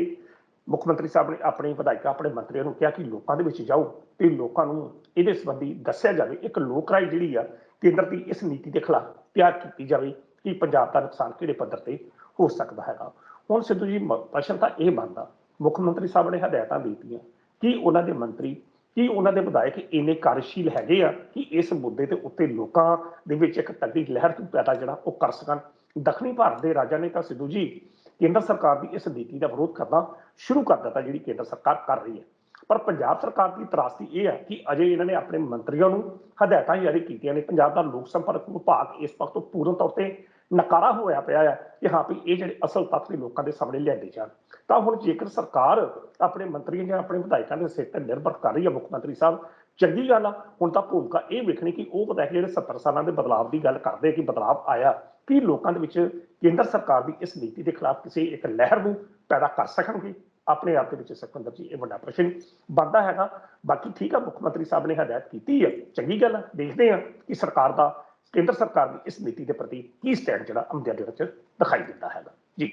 B: ਮੁੱਖ ਮੰਤਰੀ ਸਾਹਿਬ ਨੇ ਆਪਣੇ ਵਿਧਾਇਕਾਂ, ਆਪਣੇ ਮੰਤਰੀਆਂ ਨੂੰ ਕਿਹਾ ਕਿ ਲੋਕਾਂ ਦੇ ਵਿੱਚ ਜਾਓ ਤੇ ਲੋਕਾਂ ਨੂੰ ਇਹਦੇ ਸੰਬੰਧੀ ਦੱਸਿਆ ਜਾਵੇ। ਇੱਕ ਲੋਕ ਰਾਏ ਜਿਹੜੀ ਆ ਕੇਂਦਰ ਦੀ ਇਸ ਨੀਤੀ ਦੇ ਖਿਲਾਫ ਤਿਆਰ ਕੀਤੀ ਜਾਵੇ ਕਿ ਪੰਜਾਬ ਦਾ ਨੁਕਸਾਨ ਕਿਹੜੇ ਪੱਧਰ ਤੇ ਹੋ ਸਕਦਾ ਹੈਗਾ। ਹੁਣ ਸਿੱਧੂ ਜੀ ਪ੍ਰਸ਼ਨ ਤਾਂ ਇਹ ਬਣਦਾ, ਮੁੱਖ ਮੰਤਰੀ ਸਾਹਿਬ ਨੇ ਹਦਾਇਤਾਂ ਦਿੱਤੀਆਂ ਕਿ ਉਹਨਾਂ ਦੇ ਮੰਤਰੀ, ਕੀ ਉਹਨਾਂ ਦੇ ਵਿਧਾਇਕ ਇੰਨੇ ਕਾਰਜਸ਼ੀਲ ਹੈਗੇ ਆ ਕਿ ਇਸ ਮੁੱਦੇ ਦੇ ਉੱਤੇ ਲੋਕਾਂ ਦੇ ਵਿੱਚ ਇੱਕ ਤੱਗੀ ਲਹਿਰ ਤੋਂ ਪੈਦਾ ਜਿਹੜਾ ਉਹ ਕਰ ਸਕਣ। ਦੱਖਣੀ ਭਾਰਤ ਦੇ ਰਾਜਾਂ ਨੇ ਤਾਂ ਸਿੱਧੂ ਜੀ ਕੇਂਦਰ ਸਰਕਾਰ ਦੀ ਇਸ ਨੀਤੀ ਦਾ ਵਿਰੋਧ ਕਰਨਾ ਸ਼ੁਰੂ ਕਰ ਦਿੱਤਾ ਜਿਹੜੀ ਕੇਂਦਰ ਸਰਕਾਰ ਕਰ ਰਹੀ ਹੈ। ਪਰ ਪੰਜਾਬ ਸਰਕਾਰ ਦੀ ਤਰਾਸਦੀ ਇਹ ਹੈ ਕਿ ਅਜੇ ਇਹਨਾਂ ਨੇ ਆਪਣੇ ਮੰਤਰੀਆਂ ਨੂੰ ਹਦਾਇਤਾਂ ਜਾਰੀ ਕੀਤੀਆਂ ਨੇ। ਪੰਜਾਬ ਦਾ ਲੋਕ ਸੰਪਰਕ ਵਿਭਾਗ ਇਸ ਵਕਤ ਪੂਰਨ ਤੌਰ ਤੇ ਨਕਾਰਾ ਹੋਇਆ ਪਿਆ ਹੈ ਕਿ ਹਾਂ ਵੀ ਇਹ ਜਿਹੜੇ ਅਸਲ ਤੱਥ ਵੀ ਲੋਕਾਂ ਦੇ ਸਾਹਮਣੇ ਲਿਆਂਦੇ ਜਾਣ। ਤਾਂ ਹੁਣ ਜੇਕਰ ਸਰਕਾਰ ਆਪਣੇ ਮੰਤਰੀਆਂ ਜਾਂ ਆਪਣੇ ਵਿਧਾਇਕਾਂ ਦੇ ਸਿਰ ਤੇ ਨਿਰਭਰ ਕਰ ਰਹੀ ਹੈ, ਮੁੱਖ ਮੰਤਰੀ ਸਾਹਿਬ ਚੰਗੀ ਗੱਲ ਆ, ਹੁਣ ਤਾਂ ਭੂਮਿਕਾ ਇਹ ਵੇਖਣੀ ਕਿ ਉਹ ਵਿਧਾਇਕ ਜਿਹੜੇ 70 ਸਾਲਾਂ ਦੇ ਬਦਲਾਵ ਦੀ ਗੱਲ ਕਰਦੇ ਕਿ ਬਦਲਾਵ ਆਇਆ, ਕੀ ਲੋਕਾਂ ਦੇ ਵਿੱਚ ਕੇਂਦਰ ਸਰਕਾਰ ਦੀ ਇਸ ਨੀਤੀ ਦੇ ਖਿਲਾਫ ਕਿਸੇ ਇੱਕ ਲਹਿਰ ਨੂੰ ਪੈਦਾ ਕਰ ਸਕਣਗੇ? ਆਪਣੇ ਆਪ ਦੇ ਵਿੱਚ ਸੁਖਵਿੰਦਰ ਜੀ, ਇਹ ਵੱਡਾ ਪ੍ਰਸ਼ਨ ਬਣਦਾ ਹੈਗਾ। ਬਾਕੀ ਠੀਕ ਆ, ਮੁੱਖ ਮੰਤਰੀ ਸਾਹਿਬ ਨੇ ਹਦਾਇਤ ਕੀਤੀ ਹੈ ਚੰਗੀ ਗੱਲ ਆ, ਦੇਖਦੇ ਆ ਕਿ ਸਰਕਾਰ ਦਾ, ਕੇਂਦਰ ਸਰਕਾਰ ਦੀ ਇਸ ਨੀਤੀ ਦੇ ਪ੍ਰਤੀ ਕੀ ਸਟੈਂਡ ਜਿਹੜਾ ਅਮਦਿਆ ਦੇ ਵਿੱਚ ਦਿਖਾਈ ਦਿੰਦਾ ਹੈਗਾ। ਜੀ।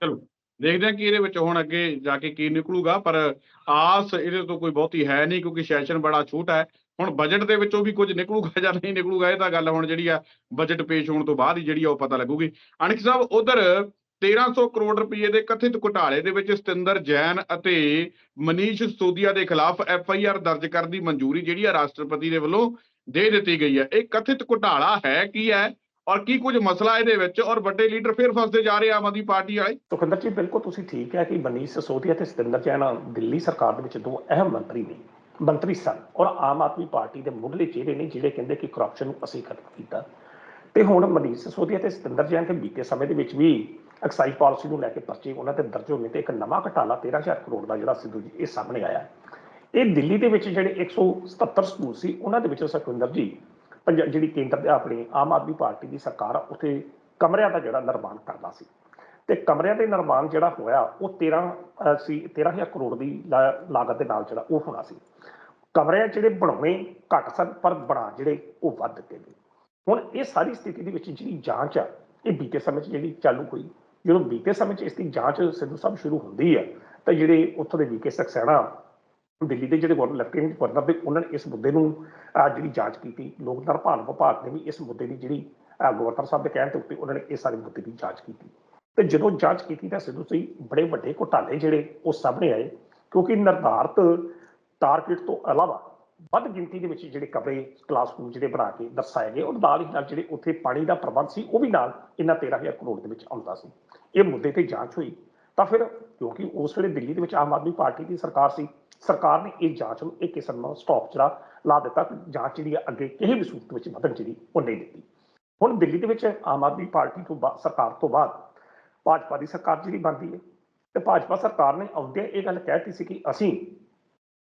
A: ਚਲੋ। ਦੇਖਦੇ ਹਾਂ ਕਿ ਇਹਦੇ ਵਿੱਚ ਹੁਣ ਅੱਗੇ ਜਾ ਕੇ ਕੀ ਨਿਕਲੂਗਾ, ਪਰ ਆਸ ਇਹਦੇ ਤੋਂ ਕੋਈ ਬਹੁਤੀ ਹੈ ਨਹੀਂ ਕਿਉਂਕਿ ਸੈਸ਼ਨ ਬੜਾ ਛੋਟਾ ਹੈ। ਹੁਣ ਬਜਟ ਦੇ ਵਿੱਚੋਂ ਵੀ ਕੁਝ ਨਿਕਲੂਗਾ ਜਾਂ ਨਹੀਂ ਨਿਕਲੂਗਾ, ਇਹ ਤਾਂ ਗੱਲ ਹੁਣ ਜਿਹੜੀ ਆ ਬਜਟ ਪੇਸ਼ ਹੋਣ ਤੋਂ ਬਾਅਦ ਹੀ ਜਿਹੜੀ ਆ ਉਹ ਪਤਾ ਲੱਗੂਗੀ। ਅਣਖ ਸਾਹਿਬ, ਉਧਰ 1300 ਕਰੋੜ ਰੁਪਏ ਦੇ ਕਥਿਤ ਘੁਟਾਲੇ ਦੇ ਵਿੱਚ ਸਤਿੰਦਰ ਜੈਨ ਅਤੇ ਮਨੀਸ਼ ਸੋਦੀਆ ਦੇ ਖਿਲਾਫ ਐਫ ਆਈ ਆਰ ਦਰਜ ਕਰਨ ਦੀ ਮਨਜ਼ੂਰੀ ਜਿਹੜੀ ਆ ਰਾਸ਼ਟਰਪਤੀ ਦੇ ਵੱਲੋਂ ਦੇ ਦਿੱਤੀ ਗਈ ਹੈ। ਇਹ ਕਥਿਤ ਘੁਟਾਲਾ ਹੈ, ਕੀ ਹੈ? ਔਰ ਕੀ ਕੁਝ ਮਸਲਾ ਇਹਦੇ ਵਿੱਚ, ਔਰ ਵੱਡੇ ਲੀਡਰ ਫਿਰ ਫਸਦੇ ਜਾ ਰਹੇ ਆਮ ਆਦਮੀ ਪਾਰਟੀ ਵਾਲੇ।
B: ਸੁਖਿੰਦਰ ਜੀ, ਬਿਲਕੁਲ ਤੁਸੀਂ ਠੀਕ ਹੈ ਕਿ ਮਨੀਸ਼ ਸਿਸੋਦੀਆ ਤੇ ਸਤਿੰਦਰ ਜੈਨ ਦਿੱਲੀ ਸਰਕਾਰ ਦੇ ਵਿੱਚ ਦੋ ਅਹਿਮ ਮੰਤਰੀ ਨੇ, ਮੰਤਰੀ ਸਨ, ਔਰ ਆਮ ਆਦਮੀ ਪਾਰਟੀ ਦੇ ਮੁੱਢਲੇ ਚਿਹਰੇ ਨੇ ਜਿਹੜੇ ਕਹਿੰਦੇ ਕਿ ਕਰਪਸ਼ਨ ਨੂੰ ਅਸੀਂ ਖਤਮ ਕੀਤਾ। ਤੇ ਹੁਣ ਮਨੀਸ਼ ਸਿਸੋਦੀਆ ਤੇ ਸਤਿੰਦਰ ਜੈਨ ਤੇ ਬੀਤੇ ਸਮੇਂ ਦੇ ਵਿੱਚ ਵੀ ਐਕਸਾਈਜ਼ ਪਾਲਿਸੀ ਨੂੰ ਲੈ ਕੇ ਪਰਚੇ, ਉਹਨਾਂ ਤੇ ਦਰਜ ਹੋਣੇ ਤੇ ਇੱਕ ਨਵਾਂ ਘਟਾਲਾ 13000 ਕਰੋੜ ਦਾ ਜਿਹੜਾ ਸਿੱਧੂ ਜੀ, ਇਹ ਸਾਹਮਣੇ ਆਇਆ। ਇਹ ਦਿੱਲੀ ਦੇ ਵਿੱਚ ਜਿਹੜੇ 177 ਸਕੂਲ ਸੀ, ਉਹਨਾਂ ਦੇ ਵਿੱਚੋਂ ਸੁਖਵਿੰਦਰ ਜੀ ਜਿਹੜੀ ਕੇਂਦਰ ਦੇ ਆਪਣੀ ਆਮ ਆਦਮੀ ਪਾਰਟੀ ਦੀ ਸਰਕਾਰ ਆ, ਉੱਥੇ ਕਮਰਿਆਂ ਦਾ ਜਿਹੜਾ ਨਿਰਮਾਣ ਕਰਦਾ ਸੀ। ਤੇ ਕਮਰਿਆਂ ਦੇ ਨਿਰਮਾਣ ਜਿਹੜਾ ਹੋਇਆ ਉਹ 13 ਅਹ, ਸੀ 13000 ਕਰੋੜ ਦੀ ਲਾ- ਲਾਗਤ ਦੇ ਨਾਲ ਜਿਹੜਾ ਉਹ ਹੋਣਾ ਸੀ। ਕਮਰਿਆਂ ਜਿਹੜੇ ਬਣਾਉਣੇ ਘੱਟ ਸਨ ਪਰ ਬਣਾ ਜਿਹੜੇ ਉਹ ਵੱਧ ਦਿੱਤੇ ਗਏ ਹੁਣ ਇਹ ਸਾਰੀ ਸਥਿਤੀ ਦੇ ਵਿੱਚ ਜਿਹੜੀ ਜਾਂਚ ਆ ਇਹ ਬੀਤੇ ਸਮੇਂ 'ਚ ਜਿਹੜੀ ਚਾਲੂ ਹੋਈ। ਜਦੋਂ ਬੀਤੇ ਸਮੇਂ 'ਚ ਇਸ ਦੀ ਜਾਂਚ ਸਿੱਧੂ ਸਾਹਿਬ ਸ਼ੁਰੂ ਹੁੰਦੀ ਹੈ ਤਾਂ ਜਿਹੜੇ ਉੱਥੋਂ ਦੇ ਵੀਕੇ ਸਕਸੈਨਾ ਦਿੱਲੀ ਦੇ ਜਿਹੜੇ ਗਵਰਨਰ ਲੈਫਟੀਨੈਂਟ ਗਵਰਨਰ ਦੇ, ਉਹਨਾਂ ਨੇ ਇਸ ਮੁੱਦੇ ਨੂੰ ਜਿਹੜੀ ਜਾਂਚ ਕੀਤੀ ਲੋਕ ਨਿਰਮਾਣ ਵਿਭਾਗ ਨੇ ਵੀ ਇਸ ਮੁੱਦੇ ਦੀ ਜਿਹੜੀ ਗਵਰਨਰ ਸਾਹਿਬ ਦੇ ਕਹਿਣ ਦੇ ਉੱਤੇ ਉਹਨਾਂ ਨੇ ਇਹ ਸਾਰੇ ਮੁੱਦੇ ਦੀ ਜਾਂਚ ਕੀਤੀ। ਤੇ ਜਦੋਂ ਜਾਂਚ ਕੀਤੀ ਤਾਂ ਸਿੱਧੂ ਸੀ ਬੜੇ ਵੱਡੇ ਘੁਟਾਲੇ ਜਿਹੜੇ ਉਹ ਸਾਹਮਣੇ ਆਏ, ਕਿਉਂਕਿ ਨਿਰਧਾਰਤ ਟਾਰਗੇਟ ਤੋਂ ਇਲਾਵਾ ਵੱਧ ਗਿਣਤੀ ਦੇ ਵਿੱਚ ਜਿਹੜੇ ਕਮਰੇ ਕਲਾਸਰੂਮ ਜਿਹੜੇ ਬਣਾ ਕੇ ਦਰਸਾਏ ਗਏ ਔਰ ਨਾਲ ਹੀ ਨਾਲ ਜਿਹੜੇ ਉੱਥੇ ਪਾਣੀ ਦਾ ਪ੍ਰਬੰਧ ਸੀ, ਉਹ ਵੀ ਨਾਲ ਇਹਨਾਂ 13000 ਕਰੋੜ ਦੇ ਵਿੱਚ ਆਉਂਦਾ ਸੀ। ਇਹ ਮੁੱਦੇ ਤੇ ਜਾਂਚ ਹੋਈ ਤਾਂ ਫਿਰ ਕਿਉਂਕਿ ਉਸ ਵੇਲੇ ਦਿੱਲੀ ਦੇ ਵਿੱਚ ਆਮ ਆਦਮੀ ਪਾਰਟੀ ਦੀ ਸਰਕਾਰ ਸੀ ਸਰਕਾਰ ਨੇ ਇਹ ਜਾਂਚ ਨੂੰ ਇਹ ਕਿਸਮ ਨਾਲ ਸਟਾਪ ਜਿਹੜਾ ਲਾ ਦਿੱਤਾ ਜਾਂਚ ਜਿਹੜੀ ਆ ਅੱਗੇ ਕਿਸੇ ਵੀ ਸੂਰਤ ਵਿੱਚ ਵਧਣ ਜਿਹੜੀ ਉਹ ਨਹੀਂ ਦਿੱਤੀ। ਹੁਣ ਦਿੱਲੀ ਦੇ ਵਿੱਚ ਆਮ ਆਦਮੀ ਪਾਰਟੀ ਤੋਂ ਬਾਅਦ ਸਰਕਾਰ ਤੋਂ ਬਾਅਦ ਭਾਜਪਾ ਦੀ ਸਰਕਾਰ ਜਿਹੜੀ ਬਣਦੀ ਹੈ ਤੇ ਭਾਜਪਾ ਸਰਕਾਰ ਨੇ ਆਉਂਦਿਆਂ ਇਹ ਗੱਲ ਕਹਿਤੀ ਸੀ ਕਿ ਅਸੀਂ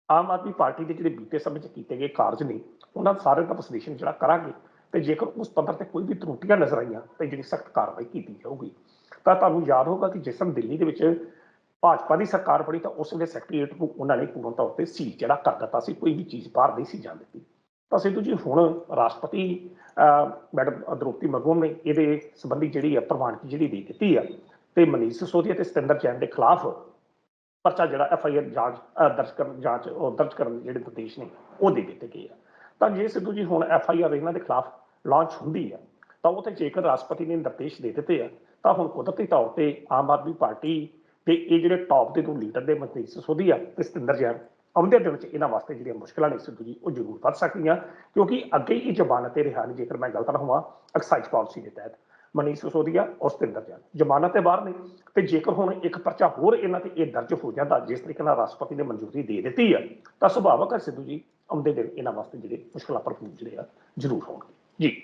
B: ਆਮ ਆਦਮੀ ਪਾਰਟੀ ਦੇ ਜਿਹੜੇ ਬੀਤੇ ਸਮੇਂ 'ਚ ਕੀਤੇ ਗਏ ਕਾਰਜ ਨੇ, ਉਹਨਾਂ ਸਾਰੇ ਦਾ ਵਿਸ਼ਲੇਸ਼ਣ ਜਿਹੜਾ ਕਰਾਂਗੇ ਤੇ ਜੇਕਰ ਉਸ ਪੱਧਰ ਤੇ ਕੋਈ ਵੀ ਤਰੁੱਟੀਆਂ ਨਜ਼ਰ ਆਈਆਂ ਤੇ ਜਿਹੜੀ ਸਖਤ ਕਾਰਵਾਈ ਕੀਤੀ ਜਾਊਗੀ। ਤਾਂ ਤੁਹਾਨੂੰ ਯਾਦ ਹੋਊਗਾ ਕਿ ਜਿਸ ਸਮੇਂ ਦਿੱਲੀ ਦੇ ਵਿੱਚ ਭਾਜਪਾ ਦੀ ਸਰਕਾਰ ਬਣੀ ਤਾਂ ਉਸ ਵੇਲੇ ਸੈਕਟਰੀਏਟ ਨੂੰ ਉਹਨਾਂ ਨੇ ਪੂਰਨ ਤੌਰ ਤੇ ਸੀਲ ਜਿਹੜਾ ਕਰ ਦਿੱਤਾ ਸੀ, ਕੋਈ ਵੀ ਚੀਜ਼ ਬਾਹਰ ਨਹੀਂ ਸੀ ਜਾਣ ਦਿੱਤੀ। ਤਾਂ ਸਿੱਧੂ ਜੀ, ਹੁਣ ਰਾਸ਼ਟਰਪਤੀ ਮੈਡਮ ਦ੍ਰੋਪਤੀ ਮੁਰਮੂ ਨੇ ਇਹਦੇ ਸੰਬੰਧੀ ਜਿਹੜੀ ਹੈ ਪ੍ਰਵਾਨਗੀ ਜਿਹੜੀ ਦੇ ਦਿੱਤੀ ਆ ਤੇ ਮਨੀਸ਼ ਸਿਸੋਦੀਆ ਤੇ ਸਤਿੰਦਰ ਜੈਨ ਦੇ ਖਿਲਾਫ ਪਰਚਾ ਜਿਹੜਾ ਐਫ ਆਈ ਆਰ ਜਾਂਚ ਦਰਜ ਕਰਨ, ਜਾਂਚ, ਉਹ ਦਰਜ ਕਰਨ ਦੇ ਜਿਹੜੇ ਨਿਰਦੇਸ਼ ਨੇ, ਉਹ ਦੇ ਦਿੱਤੇ ਗਏ ਆ। ਤਾਂ ਜੇ ਸਿੱਧੂ ਜੀ ਹੁਣ ਐਫ ਆਈ ਆਰ ਇਹਨਾਂ ਦੇ ਖਿਲਾਫ ਲਾਂਚ ਹੁੰਦੀ ਆ, ਤਾਂ ਉਹ ਤੇ ਜੇਕਰ ਰਾਸ਼ਟਰਪਤੀ ਨੇ ਨਿਰਦੇਸ਼ ਦੇ ਦਿੱਤੇ ਆ, ਤਾਂ ਹੁਣ ਕੁਦਰਤੀ ਤੌਰ ਤੇ ਆਮ ਆਦਮੀ ਪਾਰਟੀ ਤੇ ਇਹ ਜਿਹੜੇ ਟੌਪ ਦੇ ਦੋ ਲੀਡਰ ਦੇ ਮਨੀਸ਼ ਸਿਸੋਦੀਆ ਤੇ ਸਤਿੰਦਰ ਜੈਨ, ਆਉਂਦੇ ਦਿਨ ਵਿੱਚ ਇਹਨਾਂ ਵਾਸਤੇ ਜਿਹੜੀਆਂ ਮੁਸ਼ਕਲਾਂ ਨੇ ਸਿੱਧੂ ਜੀ ਉਹ ਜ਼ਰੂਰ ਵੱਧ ਸਕਦੀਆਂ, ਕਿਉਂਕਿ ਅੱਗੇ ਹੀ ਜ਼ਮਾਨਤ ਤੇ ਰਿਹਾ ਨਹੀਂ ਜੇਕਰ ਮੈਂ ਗਲਤ ਨਾ ਹੋਵਾਂ ਐਕਸਾਈਜ਼ ਪਾਲਿਸੀ ਦੇ ਤਹਿਤ। ਮਨੀਸ਼ ਸਿਸੋਦੀਆ ਔਰ ਸਤਿੰਦਰ ਜੈਨ। ਜ਼ਮਾਨਤ ਤੇ ਬਾਹਰ ਨੇ, ਤੇ ਜੇਕਰ ਹੁਣ ਇੱਕ ਪਰਚਾ ਹੋਰ ਇਹਨਾਂ ਤੇ ਇਹ ਦਰਜ ਹੋ ਜਾਂਦਾ, ਜਿਸ ਤਰੀਕੇ ਨਾਲ ਰਾਸ਼ਟਰਪਤੀ ਨੇ ਮਨਜ਼ੂਰੀ ਦੇ ਦਿੱਤੀ ਆ, ਤਾਂ ਸੁਭਾਵਕ ਹੈ ਸਿੱਧੂ ਜੀ, ਆਉਂਦੇ ਦਿਨ ਇਹਨਾਂ ਵਾਸਤੇ ਜਿਹੜੇ ਮੁਸ਼ਕਲਾਂ ਭਰਪੂਰ ਜਿਹੜੇ ਆ, ਜ਼ਰੂਰ ਹੋਣਗੇ। ਜੀ।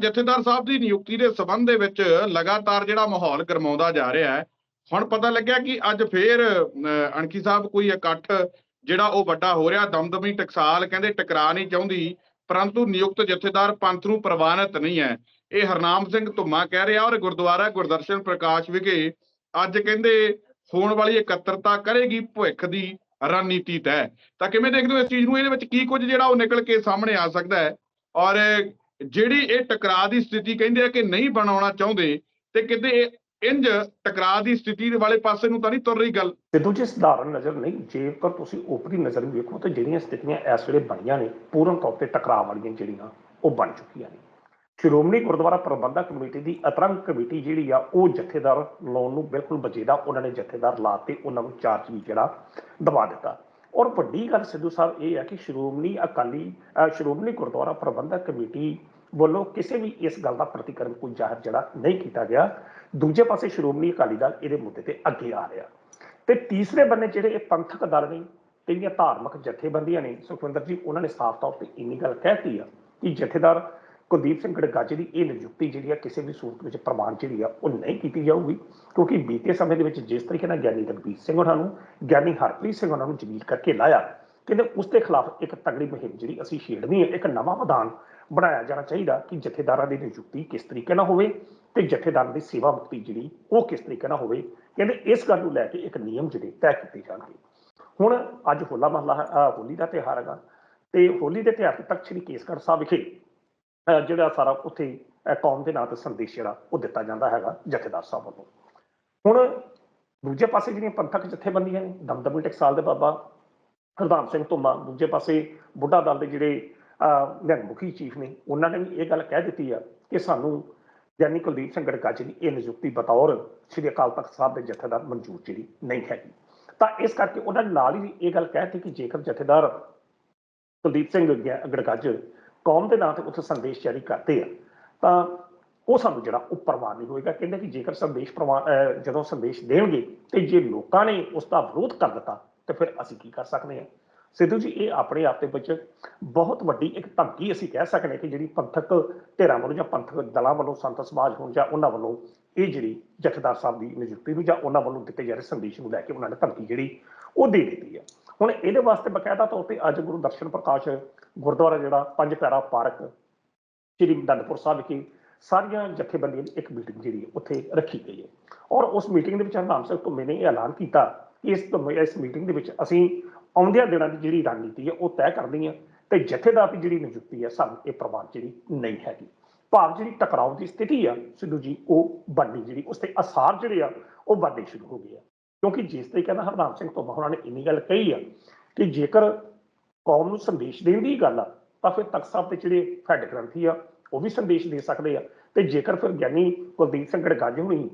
A: ਜਥੇਦਾਰ ਸਾਹਿਬ ਦੀ ਨਿਯੁਕਤੀ ਦੇ ਸਬੰਧ ਦੇ ਵਿੱਚ ਲਗਾਤਾਰ ਜਿਹੜਾ ਮਾਹੌਲ ਗਰਮਾਉਂਦਾ ਜਾ ਰਿਹਾ ਹੈ ਹੁਣ ਪਤਾ ਲੱਗਿਆ ਕਿ ਅੱਜ ਫੇਰ ਅਹ, ਸਾਹਿਬ ਕੋਈ ਇਕੱਠ ਜਿਹੜਾ ਉਹ ਵੱਡਾ ਹੋ ਰਿਹਾ ਦਮਦਮੀ ਟਕਸਾਲ ਕਹਿੰਦੇ ਟਕਰਾ ਨਹੀਂ ਚਾਹੁੰਦੀ ਪਰੰਤੂ ਨਿਯੁਕਤ ਜਥੇਦਾਰ ਪੰਥ ਨੂੰ ਪ੍ਰਵਾਨਿਤ ਨਹੀਂ ਹੈ। ਇਹ ਹਰਨਾਮ ਸਿੰਘ ਧੁੰਮਾ ਕਹਿ ਰਿਹਾ ਔਰ ਗੁਰਦੁਆਰਾ ਗੁਰਦਰਸ਼ਨ ਪ੍ਰਕਾਸ਼ ਵਿਖੇ ਅੱਜ ਕਹਿੰਦੇ ਹੋਣ ਵਾਲੀ ਇਕੱਤਰਤਾ ਕਰੇਗੀ ਭਵਿੱਖ ਦੀ ਰਣਨੀਤੀ ਤੈਅ ਤਾਂ ਕਿਵੇਂ ਦੇਖਦੇ ਹੋ ਇਸ ਚੀਜ਼ ਨੂੰ? ਇਹਦੇ ਵਿੱਚ ਕੀ ਕੁਝ ਜਿਹੜਾ ਉਹ ਨਿਕਲ ਕੇ ਸਾਹਮਣੇ ਆ ਸਕਦਾ ਹੈ? ਔਰ ਜਿਹੜੀ ਇਹ ਟਕਰਾਅ ਦੀ ਸਥਿਤੀ ਕਹਿੰਦੇ ਆ ਕਿ ਨਹੀਂ ਬਣਾਉਣਾ ਚਾਹੁੰਦੇ ਤੇ ਕਿਤੇ ਇੰਜ ਟਕਰਾਅ ਦੀ ਸਥਿਤੀ ਦੇ ਵਾਲੇ ਪਾਸੇ ਨੂੰ ਤਾਂ ਨਹੀਂ ਤੁਰ ਰਹੀ ਗੱਲ।
B: ਸਿੱਧੂ ਜੀ ਸਧਾਰਨ ਨਜ਼ਰ ਨਹੀਂ, ਜੇਕਰ ਤੁਸੀਂ ਓਪਰੀ ਨਜ਼ਰ ਵੀ ਵੇਖੋ ਤਾਂ ਜਿਹੜੀਆਂ ਸਥਿਤੀਆਂ ਇਸ ਵੇਲੇ ਬਣੀਆਂ ਨੇ, ਪੂਰਨ ਤੌਰ ਤੇ ਟਕਰਾਅ ਵਾਲੀਆਂ ਜਿਹੜੀਆਂ, ਉਹ ਬਣ ਚੁੱਕੀਆਂ ਨੇ। ਸ਼੍ਰੋਮਣੀ ਗੁਰਦੁਆਰਾ ਪ੍ਰਬੰਧਕ ਕਮੇਟੀ ਦੀ ਅਤਰੰਗ ਕਮੇਟੀ ਜਿਹੜੀ ਆ, ਉਹ ਜਥੇਦਾਰ ਲਾਉਣ ਨੂੰ ਬਿਲਕੁਲ ਬਚੇਦਾ, ਉਹਨਾਂ ਨੇ ਜਥੇਦਾਰ ਲਾਤੇ ਉਹਨਾਂ ਨੂੰ ਚਾਰਜ ਵੀ ਜਿਹੜਾ ਦਬਾ ਦਿੱਤਾ। ਔਰ ਵੱਡੀ ਗੱਲ ਸਿੱਧੂ ਸਾਹਿਬ ਇਹ ਹੈ ਕਿ ਸ਼੍ਰੋਮਣੀ ਅਕਾਲੀ, ਅਹ ਸ਼੍ਰੋਮਣੀ ਗੁਰਦੁਆਰਾ ਪ੍ਰਬੰਧਕ ਕਮੇਟੀ ਵੱਲੋਂ ਕਿਸੇ ਵੀ ਇਸ ਗੱਲ ਦਾ ਪ੍ਰਤੀਕਰਮ ਕੋਈ ਜ਼ਾਹਰ ਜਿਹੜਾ ਨਹੀਂ ਕੀਤਾ ਗਿਆ। ਦੂਜੇ ਪਾਸੇ ਸ਼੍ਰੋਮਣੀ ਅਕਾਲੀ ਦਲ ਇਹਦੇ ਮੁੱਦੇ ਤੇ ਅੱਗੇ ਆ ਰਿਹਾ। ਤੇ ਤੀਸਰੇ ਬੰਨੇ ਜਿਹੜੇ ਇਹ ਪੰਥਕ ਦਲ ਨੇ ਤੇ ਜਿਹੜੀਆਂ ਧਾਰਮਿਕ ਜਥੇਬੰਦੀਆਂ ਨੇ, ਸੁਖਵਿੰਦਰ ਜੀ, ਉਹਨਾਂ ਨੇ ਸਾਫ਼ ਤੌਰ ਤੇ ਇੰਨੀ ਗੱਲ ਕਹਿਤੀ ਆ ਕਿ ਜਥੇਦਾਰ ਕੁਲਦੀਪ ਸਿੰਘ ਗੜਗਾਜੇ ਦੀ ਇਹ ਨਿਯੁਕਤੀ ਜਿਹੜੀ ਆ ਕਿਸੇ ਵੀ ਸੂਰਤ ਵਿੱਚ ਪ੍ਰਮਾਣ ਜਿਹੜੀ ਆ ਉਹ ਨਹੀਂ ਕੀਤੀ ਜਾਊਗੀ, ਕਿਉਂਕਿ ਬੀਤੇ ਸਮੇਂ ਦੇ ਵਿੱਚ ਜਿਸ ਤਰੀਕੇ ਨਾਲ ਗਿਆਨੀ ਰਣਬੀਰ ਸਿੰਘ ਉਹਨਾਂ ਨੂੰ, ਗਿਆਨੀ ਹਰਪ੍ਰੀਤ ਸਿੰਘ ਉਹਨਾਂ ਨੂੰ ਜ਼ਮੀਰ ਕਰਕੇ ਲਾਇਆ, ਕਹਿੰਦੇ ਉਸ ਦੇ ਖਿਲਾਫ ਇੱਕ ਤਗੜੀ ਮੁਹਿੰਮ ਜਿਹੜੀ ਅਸੀਂ ਛੇੜਨੀ ਹੈ, ਇੱਕ ਨਵਾਂ ਵਿਧਾਨ ਬਣਾਇਆ ਜਾਣਾ ਚਾਹੀਦਾ ਕਿ ਜਥੇਦਾਰਾਂ ਦੀ ਨਿਯੁਕਤੀ ਕਿਸ ਤਰੀਕੇ ਨਾਲ ਹੋਵੇ ਤੇ ਜਥੇਦਾਰਾਂ ਦੀ ਸੇਵਾ ਮੁਕਤੀ ਜਿਹੜੀ ਉਹ ਕਿਸ ਤਰੀਕੇ ਨਾਲ ਹੋਵੇ, ਕਹਿੰਦੇ ਇਸ ਗੱਲ ਨੂੰ ਲੈ ਕੇ ਇੱਕ ਨਿਯਮ ਜਿਹੜੇ ਤੈਅ ਕੀਤੇ ਜਾਣਗੇ। ਹੁਣ ਅੱਜ ਹੋਲਾ ਮਹੱਲਾ, ਅਹ ਹੋਲੀ ਦਾ ਤਿਉਹਾਰ ਹੈਗਾ ਤੇ ਹੋਲੀ ਦੇ ਤਿਉਹਾਰ ਤੇ ਤਖਤ ਸ੍ਰੀ ਕੇਸਗੜ੍ਹ ਸਾਹਿਬ ਵਿਖੇ ਜਿਹੜਾ ਸਾਰਾ ਉੱਥੇ ਕੌਮ ਦੇ ਨਾਂ ਤੇ ਸੰਦੇਸ਼ ਜਿਹੜਾ ਉਹ ਦਿੱਤਾ ਜਾਂਦਾ ਹੈਗਾ ਜਥੇਦਾਰ ਸਾਹਿਬ ਵੱਲੋਂ। ਹੁਣ ਦੂਜੇ ਪਾਸੇ ਜਿਹੜੀਆਂ ਪੰਥਕ ਜਥੇਬੰਦੀਆਂ ਨੇ, ਦਮਦਮੀ ਟਕਸਾਲ ਦੇ ਬਾਬਾ ਹਰਦਾਮ ਸਿੰਘ ਧੁੰਮਾ, ਦੂਜੇ ਪਾਸੇ ਬੁੱਢਾ ਦਲ ਦੇ ਜਿਹੜੇ ਅਹ ਮੁਖੀ ਚੀਫ ਨੇ, ਉਹਨਾਂ ਨੇ ਵੀ ਇਹ ਗੱਲ ਕਹਿ ਦਿੱਤੀ ਆ ਕਿ ਸਾਨੂੰ ਗਿਆਨੀ ਕੁਲਦੀਪ ਸਿੰਘ ਗੜਕਾਜੀ ਦੀ ਇਹ ਨਿਯੁਕਤੀ ਬਤੌਰ ਸ੍ਰੀ ਅਕਾਲ ਤਖਤ ਸਾਹਿਬ ਦੇ ਜਥੇਦਾਰ ਮਨਜ਼ੂਰ ਜਿਹੜੀ ਨਹੀਂ ਹੈਗੀ। ਤਾਂ ਇਸ ਕਰਕੇ ਉਹਨਾਂ ਨੇ ਨਾਲ ਹੀ ਇਹ ਗੱਲ ਕਹਿਤੀ ਕਿ ਜੇਕਰ ਜਥੇਦਾਰ ਕੁਲਦੀਪ ਸਿੰਘ ਗਿਆ- ਕੌਮ ਦੇ ਨਾਂ ਤੇ ਉੱਥੇ ਸੰਦੇਸ਼ ਜਾਰੀ ਕਰਦੇ ਆ, ਤਾਂ ਉਹ ਸਾਨੂੰ ਜਿਹੜਾ ਉਹ ਪ੍ਰਵਾਨ ਨਹੀਂ ਹੋਏਗਾ। ਕਹਿੰਦੇ ਕਿ ਜੇਕਰ ਸੰਦੇਸ਼ ਪ੍ਰਵਾਨ ਜਦੋਂ ਸੰਦੇਸ਼ ਦੇਣਗੇ ਤੇ ਜੇ ਲੋਕਾਂ ਨੇ ਉਸ ਦਾ ਵਿਰੋਧ ਕਰ ਦਿੱਤਾ, ਤੇ ਫਿਰ ਅਸੀਂ ਕੀ ਕਰ ਸਕਦੇ ਹਾਂ? ਸਿੱਧੂ ਜੀ, ਇਹ ਆਪਣੇ ਆਪ ਦੇ ਵਿੱਚ ਬਹੁਤ ਵੱਡੀ ਇੱਕ ਧਮਕੀ ਅਸੀਂ ਕਹਿ ਸਕਦੇ ਹਾਂ ਕਿ ਜਿਹੜੀ ਪੰਥਕ ਧਿਰਾਂ ਵੱਲੋਂ ਜਾਂ ਪੰਥਕ ਦਲਾਂ ਵੱਲੋਂ ਸੰਤ ਸਮਾਜ ਹੋਣ ਜਾਂ ਉਹਨਾਂ ਵੱਲੋਂ ਇਹ ਜਿਹੜੀ ਜਥੇਦਾਰ ਸਾਹਿਬ ਦੀ ਨਿਯੁਕਤੀ ਨੂੰ ਜਾਂ ਉਹਨਾਂ ਵੱਲੋਂ ਦਿੱਤੇ ਜਾ ਰਹੇ ਸੰਦੇਸ਼ ਨੂੰ ਲੈ ਕੇ ਉਹਨਾਂ ਨੇ ਧਮਕੀ ਜਿਹੜੀ ਉਹ ਦੇ ਦਿੱਤੀ ਹੈ। ਹੁਣ ਇਹਦੇ ਵਾਸਤੇ ਬਕਾਇਦਾ ਤੌਰ ਤੇ ਅੱਜ ਗੁਰੂ ਦਰਸ਼ਨ ਪ੍ਰਕਾਸ਼ ਗੁਰਦੁਆਰਾ ਜਿਹੜਾ ਪੰਜ ਪਿਆਰਾ ਪਾਰਕ ਸ੍ਰੀ ਦੰਦਪੁਰ ਸਾਹਿਬ ਵਿਖੇ ਸਾਰੀਆਂ ਜਥੇਬੰਦੀਆਂ ਦੀ ਇੱਕ ਮੀਟਿੰਗ ਜਿਹੜੀ ਉੱਥੇ ਰੱਖੀ ਗਈ ਹੈ। ਔਰ ਉਸ ਮੀਟਿੰਗ ਦੇ ਵਿੱਚ ਹਰਨਾਮ ਸਿੰਘ ਧੁੰਮੇ ਨੇ ਇਹ ਐਲਾਨ ਕੀਤਾ ਕਿ ਇਸ ਧੁੰਮੇ, ਇਸ ਮੀਟਿੰਗ ਦੇ ਵਿੱਚ ਅਸੀਂ ਆਉਂਦਿਆਂ ਦਿਨਾਂ ਦੀ ਜਿਹੜੀ ਰਣਨੀਤੀ ਹੈ, ਉਹ ਤੈਅ ਕਰਨੀ ਹੈ ਤੇ ਜਥੇਦਾਰ ਦੀ ਜਿਹੜੀ ਨਿਯੁਕਤੀ ਹੈ, ਸਾਨੂੰ ਇਹ ਪ੍ਰਵਾਨ ਜਿਹੜੀ ਨਹੀਂ ਹੈਗੀ। ਭਾਵ ਜਿਹੜੀ ਟਕਰਾਅ ਦੀ ਸਥਿਤੀ ਆ, ਸਿੱਧੂ ਜੀ, ਉਹ ਬਣਨੀ ਜਿਹੜੀ ਉਸ ਤੇ ਅਸਾਰ ਜਿਹੜੇ ਆ, ਉਹ ਬਣਨੇ ਸ਼ੁਰੂ ਹੋ ਗਏ ਆ। ਕਿਉਂਕਿ ਜਿਸ ਤਰੀਕੇ ਕਹਿੰਦਾ ਹਰਨਾਮ ਸਿੰਘ ਧੁੰਮਾ ਹੋਣਾ ਨੇ ਇੰਨੀ ਗੱਲ ਕਹੀ ਆ ਕਿ ਜੇਕਰ ਕੌਮ ਨੂੰ ਸੰਦੇਸ਼ ਦੇਣ ਦੀ ਗੱਲ ਆ, ਤਾਂ ਫਿਰ ਤਖਤ ਸਾਹਿਬ ਦੇ ਜਿਹੜੇ ਹੈੱਡ ਗ੍ਰੰਥੀ ਆ, ਉਹ ਵੀ ਸੰਦੇਸ਼ ਦੇ ਸਕਦੇ ਆ। ਤੇ ਜੇਕਰ ਫਿਰ ਗਿਆਨੀ ਕੁਲਦੀਪ ਸਿੰਘ ਗੜਗਾਜ ਹੁਣੀ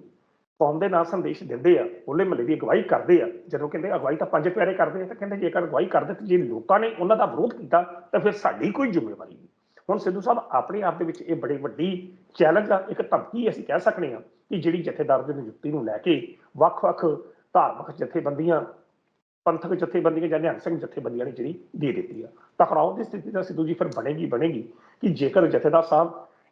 B: ਕੌਮ ਦੇ ਨਾਲ ਸੰਦੇਸ਼ ਦਿੰਦੇ ਆ ਹੋਲੇ ਮਹੱਲੇ ਦੀ ਅਗਵਾਈ ਕਰਦੇ ਆ। ਜਦੋਂ ਕਹਿੰਦੇ ਅਗਵਾਈ ਤਾਂ ਪੰਜ ਪਿਆਰੇ ਕਰਦੇ ਆ, ਤਾਂ ਕਹਿੰਦੇ ਜੇਕਰ ਅਗਵਾਈ ਕਰਦੇ ਤੇ ਜੇ ਲੋਕਾਂ ਨੇ ਉਹਨਾਂ ਦਾ ਵਿਰੋਧ ਕੀਤਾ, ਤਾਂ ਫਿਰ ਸਾਡੀ ਕੋਈ ਜ਼ਿੰਮੇਵਾਰੀ ਨਹੀਂ। ਹੁਣ ਸਿੱਧੂ ਸਾਹਿਬ ਆਪਣੇ ਆਪ ਦੇ ਵਿੱਚ ਇਹ ਬੜੀ ਵੱਡੀ ਚੈਲੰਜ ਆ ਇੱਕ ਧਮਕੀ ਅਸੀਂ ਕਹਿ ਸਕਦੇ ਹਾਂ ਕਿ ਜਿਹੜੀ ਜਥੇਦਾਰ ਦੀ ਨਿਯੁਕਤੀ ਨੂੰ ਲੈ ਕੇ ਵੱਖ-ਵੱਖ ਧਾਰਮਿਕ ਜਥੇਬੰਦੀਆਂ, ਪੰਥਕ ਜਥੇਬੰਦੀਆਂ ਜਾਂ ਨਿਹੰਗ ਸਿੰਘ ਜਥੇਬੰਦੀਆਂ ਨੇ ਜਿਹੜੀ ਦੇ ਦਿੱਤੀ ਆ। ਟਕਰਾਓ ਦੀ ਸਥਿਤੀ ਤਾਂ ਸਿੱਧੂ ਜੀ ਫਿਰ ਬਣੇਗੀ ਬਣੇਗੀ ਕਿ ਜੇਕਰ ਜਥੇਦਾਰ ਸਾਹਿਬ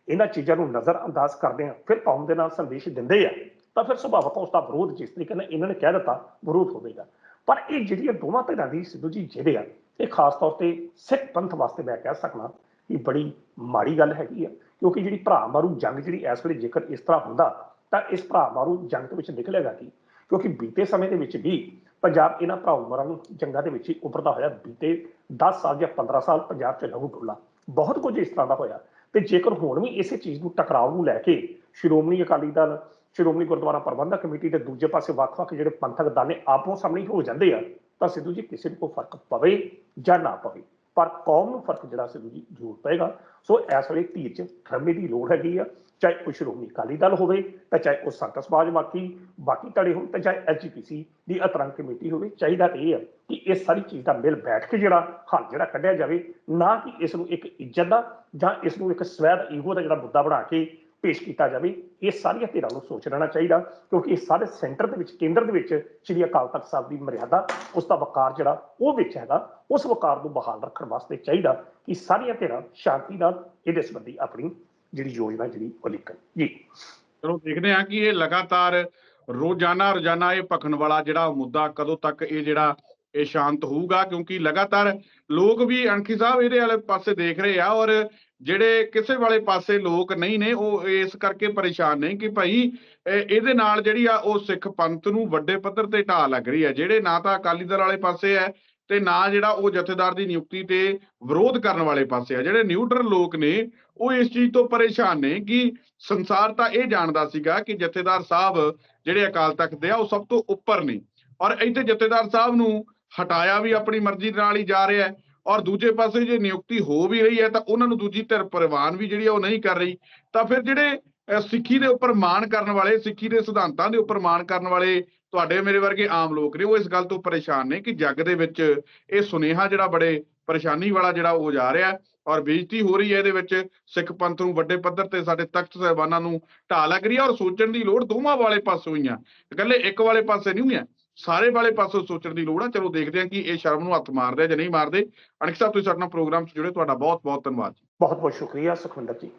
B: ਇਹਨਾਂ ਚੀਜ਼ਾਂ ਨੂੰ ਨਜ਼ਰ ਅੰਦਾਜ਼ ਕਰਦੇ ਆ, ਫਿਰ ਕੌਮ ਦੇ ਨਾਲ ਸੰਦੇਸ਼ ਦਿੰਦੇ ਆ। ਤਾਂ ਫਿਰ ਸੁਭਾਵਕ ਉਸ ਦਾ ਵਿਰੋਧ ਜਿਸ ਤਰੀਕੇ ਨਾਲ ਇਹਨਾਂ ਨੇ ਕਹਿ ਦਿੱਤਾ, ਵਿਰੋਧ ਹੋਵੇਗਾ ਪਰ ਇਹ ਜਿਹੜੀਆਂ ਦੋਵਾਂ ਧਿਰਾਂ ਦੀ ਸਿੱਧੂ ਜੀ ਜਿਹੜੇ ਆ, ਇਹ ਖਾਸ ਤੌਰ ਤੇ ਸਿੱਖ ਪੰਥ ਵਾਸਤੇ ਮੈਂ ਕਹਿ ਸਕਦਾ ਕਿ ਬੜੀ ਮਾੜੀ ਗੱਲ ਹੈਗੀ ਆ, ਕਿਉਂਕਿ ਜਿਹੜੀ ਭਰਾ ਮਾਰੂ ਜੰਗ ਜਿਹੜੀ ਇਸ ਵੇਲੇ ਜੇਕਰ ਇਸ ਤਰ੍ਹਾਂ ਹੁੰਦਾ, ਤਾਂ ਇਸ ਭਰਾ ਮਾਰੂ ਜੰਗ ਦੇ ਵਿੱਚ ਨਿਕਲੇਗਾ ਕੀ? ਕਿਉਂਕਿ ਬੀਤੇ ਸਮੇਂ ਦੇ ਵਿੱਚ ਵੀ ਪੰਜਾਬ ਇਹਨਾਂ ਭਰਾ ਨੂੰ ਜੰਗਾਂ ਦੇ ਵਿੱਚ ਹੀ ਉੱਭਰਦਾ ਹੋਇਆ, ਬੀਤੇ 10 ਸਾਲ ਜਾਂ 15 ਸਾਲ ਪੰਜਾਬ 'ਚ ਲਹੂ ਡੁੱਲਾ। ਬਹੁਤ ਕੁਝ ਇਸ ਤਰ੍ਹਾਂ ਦਾ ਹੋਇਆ। ਤੇ ਜੇਕਰ ਹੁਣ ਵੀ ਇਸੇ ਚੀਜ਼ ਨੂੰ ਟਕਰਾਅ ਨੂੰ ਲੈ ਕੇ ਸ਼੍ਰੋਮਣੀ ਅਕਾਲੀ ਦਲ ਸ਼੍ਰੋਮਣੀ ਗੁਰਦੁਆਰਾ ਪ੍ਰਬੰਧਕ ਕਮੇਟੀ ਦੇ ਦੂਜੇ ਪਾਸੇ ਵੱਖ-ਵੱਖ ਜਿਹੜੇ ਪੰਥਕ ਦਾਨੇ ਆਪੋ ਸਾਹਮਣੇ ਹੋ ਜਾਂਦੇ ਆ, ਤਾਂ ਸਿੱਧੂ ਜੀ ਕਿਸੇ ਨੂੰ ਕੋਈ ਫ਼ਰਕ ਪਵੇ ਜਾਂ ਨਾ ਪਵੇ, ਪਰ ਕੌਮ ਨੂੰ ਫ਼ਰਕ ਜਿਹੜਾ ਸਿੱਧੂ ਜੀ ਜ਼ਰੂਰ ਪਏਗਾ। ਸੋ ਇਸ ਵੇਲੇ ਧੀਰ ਚ ਠਰਮੇ ਦੀ ਲੋੜ ਹੈਗੀ ਆ, ਚਾਹੇ ਉਹ ਸ਼੍ਰੋਮਣੀ ਅਕਾਲੀ ਦਲ ਹੋਵੇ, ਤਾਂ ਚਾਹੇ ਉਹ ਸੰਤ ਸਮਾਜ ਬਾਕੀ ਬਾਕੀ ਧੜੇ ਹੋਣ, ਤੇ ਚਾਹੇ ਐਚਜੀਪੀਸੀ ਦੀ ਅਤਰੰਗ ਕਮੇਟੀ ਹੋਵੇ, ਚਾਹੀਦਾ ਤਾਂ ਇਹ ਆ ਕਿ ਇਹ ਸਾਰੀ ਚੀਜ਼ ਦਾ ਮਿਲ ਬੈਠ ਕੇ ਜਿਹੜਾ ਹੱਲ ਜਿਹੜਾ ਕੱਢਿਆ ਜਾਵੇ, ਨਾ ਕਿ ਇਸ ਨੂੰ ਇੱਕ ਇੱਜ਼ਤ ਦਾ ਜਾਂ ਇਸ ਨੂੰ ਇੱਕ ਸਵੈਦ ਈਗੋ ਦਾ ਜਿਹੜਾ ਮੁੱਦਾ ਬਣਾ ਕੇ ਪੇਸ਼ ਕੀਤਾ ਜਾਵੇ। ਇਹ ਸਾਰੀਆਂ ਧਿਰਾਂ ਨੂੰ ਸੋਚ ਰਹਿਣਾ ਚਾਹੀਦਾ, ਕਿਉਂਕਿ ਇਹ ਸਾਰੇ ਸੈਂਟਰ ਦੇ ਵਿੱਚ, ਕੇਂਦਰ ਦੇ ਵਿੱਚ ਸ੍ਰੀ ਅਕਾਲ ਤਖਤ ਸਾਹਿਬ ਦੀ ਮਰਿਆਦਾ, ਉਸ ਦਾ ਵਕਾਰ ਜਿਹੜਾ, ਉਹ ਵਿੱਚ ਹੈਗਾ। ਉਸ ਵਕਾਰ ਨੂੰ ਬਹਾਲ ਰੱਖਣ ਵਾਸਤੇ ਚਾਹੀਦਾ ਕਿ ਸਾਰੀਆਂ ਧਿਰਾਂ ਸ਼ਾਂਤੀ ਨਾਲ ਇਹਦੇ ਸੰਬੰਧੀ ਆਪਣੀ ਜਿਹੜੀ ਯੋਜਨਾ ਜਿਹੜੀ ਉਹ ਲਿਖਣ। ਜੀ।
A: ਚਲੋ, ਦੇਖਦੇ ਹਾਂ ਕਿ ਇਹ ਲਗਾਤਾਰ ਰੋਜ਼ਾਨਾ ਰੋਜ਼ਾਨਾ ਇਹ ਭਖਣ ਵਾਲਾ ਜਿਹੜਾ ਮੁੱਦਾ ਕਦੋਂ ਤੱਕ ਇਹ ਜਿਹੜਾ ਇਹ ਸ਼ਾਂਤ ਹੋਊਗਾ ਕਿਉਂਕਿ ਲਗਾਤਾਰ ਲੋਕ ਵੀ ਅਣਖੀ ਸਾਹਿਬ ਇਹਦੇ ਵਾਲੇ ਪਾਸੇ ਦੇਖ ਰਹੇ ਆ ਔਰ ਜਿਹੜੇ ਕਿਸੇ ਵਾਲੇ ਪਾਸੇ ਲੋਕ ਨਹੀਂ ਨੇ, ਉਹ ਇਸ ਕਰਕੇ ਪਰੇਸ਼ਾਨ ਨੇ ਕਿ ਭਾਈ ਇਹਦੇ ਨਾਲ ਜਿਹੜੀ ਆ ਉਹ ਸਿੱਖ ਪੰਥ ਨੂੰ ਵੱਡੇ ਪੱਧਰ ਤੇ ਢਾਹ ਲੱਗ ਰਹੀ ਹੈ ਜਿਹੜੇ ਨਾ ਤਾਂ ਅਕਾਲੀ ਦਲ ਵਾਲੇ ਪਾਸੇ ਹੈ ਤੇ ਨਾ ਜਿਹੜਾ ਉਹ ਜਥੇਦਾਰ ਦੀ ਨਿਯੁਕਤੀ ਤੇ ਵਿਰੋਧ ਕਰਨ ਵਾਲੇ ਪਾਸੇ ਆ। ਜਿਹੜੇ ਨਿਊਟਰਲ ਲੋਕ ਨੇ, ਉਹ ਇਸ ਚੀਜ਼ ਤੋਂ ਪਰੇਸ਼ਾਨ ਨੇ ਕਿ ਸੰਸਾਰ ਤਾਂ ਇਹ ਜਾਣਦਾ ਸੀਗਾ ਕਿ ਜਥੇਦਾਰ ਸਾਹਿਬ ਜਿਹੜੇ ਅਕਾਲ ਤਖਤ ਦੇ ਆ, ਉਹ ਸਭ ਤੋਂ ਉੱਪਰ ਨੇ। ਔਰ ਇੱਥੇ ਜਥੇਦਾਰ ਸਾਹਿਬ ਨੂੰ ਹਟਾਇਆ ਵੀ ਆਪਣੀ ਮਰਜ਼ੀ ਨਾਲ ਹੀ ਜਾ ਰਿਹਾ ਹੈ ਔਰ ਦੂਜੇ ਪਾਸੇ ਜੇ ਨਿਯੁਕਤੀ ਹੋ ਵੀ ਰਹੀ ਹੈ ਤਾਂ ਉਹਨਾਂ ਨੂੰ ਦੂਜੀ ਧਿਰ ਪ੍ਰਵਾਨ ਵੀ ਜਿਹੜੀ ਆ ਉਹ ਨਹੀਂ ਕਰ ਰਹੀ। ਤਾਂ ਫਿਰ ਜਿਹੜੇ ਸਿੱਖੀ ਦੇ ਉੱਪਰ ਮਾਣ ਕਰਨ ਵਾਲੇ, ਸਿੱਖੀ ਦੇ ਸਿਧਾਂਤਾਂ ਦੇ ਉੱਪਰ ਮਾਣ ਕਰਨ ਵਾਲੇ ਤੁਹਾਡੇ ਮੇਰੇ ਵਰਗੇ ਆਮ ਲੋਕ ਨੇ, ਉਹ ਇਸ ਗੱਲ ਤੋਂ ਪਰੇਸ਼ਾਨ ਨੇ ਕਿ ਜੱਗ ਦੇ ਵਿੱਚ ਇਹ ਸੁਨੇਹਾ ਜਿਹੜਾ ਬੜੇ ਪਰੇਸ਼ਾਨੀ ਵਾਲਾ ਜਿਹੜਾ ਉਹ ਜਾ ਰਿਹਾ ਔਰ ਬੇਇੱਜ਼ਤੀ ਹੋ ਰਹੀ ਹੈ ਇਹਦੇ ਵਿੱਚ। ਸਿੱਖ ਪੰਥ ਨੂੰ ਵੱਡੇ ਪੱਧਰ ਤੇ ਸਾਡੇ ਤਖਤ ਸਾਹਿਬਾਨਾਂ ਨੂੰ ਢਾਹ ਲੱਗ ਰਹੀ ਹੈ ਔਰ ਸੋਚਣ ਦੀ ਲੋੜ ਦੋਵਾਂ ਵਾਲੇ ਪਾਸੋਂ ਹੀ ਆ ਇਕੱਲੇ ਇੱਕ ਵਾਲੇ ਪਾਸੇ ਨਹੀਂ ਹੋਈਆਂ। ਸਾਰੇ ਵਾਲੇ ਪਾਸੋਂ ਸੋਚਣ ਦੀ ਲੋੜ ਆ। ਚਲੋ ਦੇਖਦੇ ਹਾਂ ਕਿ ਇਹ ਸ਼ਰਮ ਨੂੰ ਹੱਥ ਮਾਰਦੇ ਆ ਜਾਂ ਨਹੀਂ ਮਾਰਦੇ। ਅਣਖ ਸਾਹਿਬ ਤੁਸੀਂ ਸਾਡੇ ਨਾਲ ਪ੍ਰੋਗਰਾਮ 'ਚ ਜੁੜੇ, ਤੁਹਾਡਾ ਬਹੁਤ ਬਹੁਤ ਧੰਨਵਾਦ ਜੀ।
B: ਬਹੁਤ ਬਹੁਤ ਸ਼ੁਕਰੀਆ ਸੁਖਵਿੰਦਰ ਜੀ।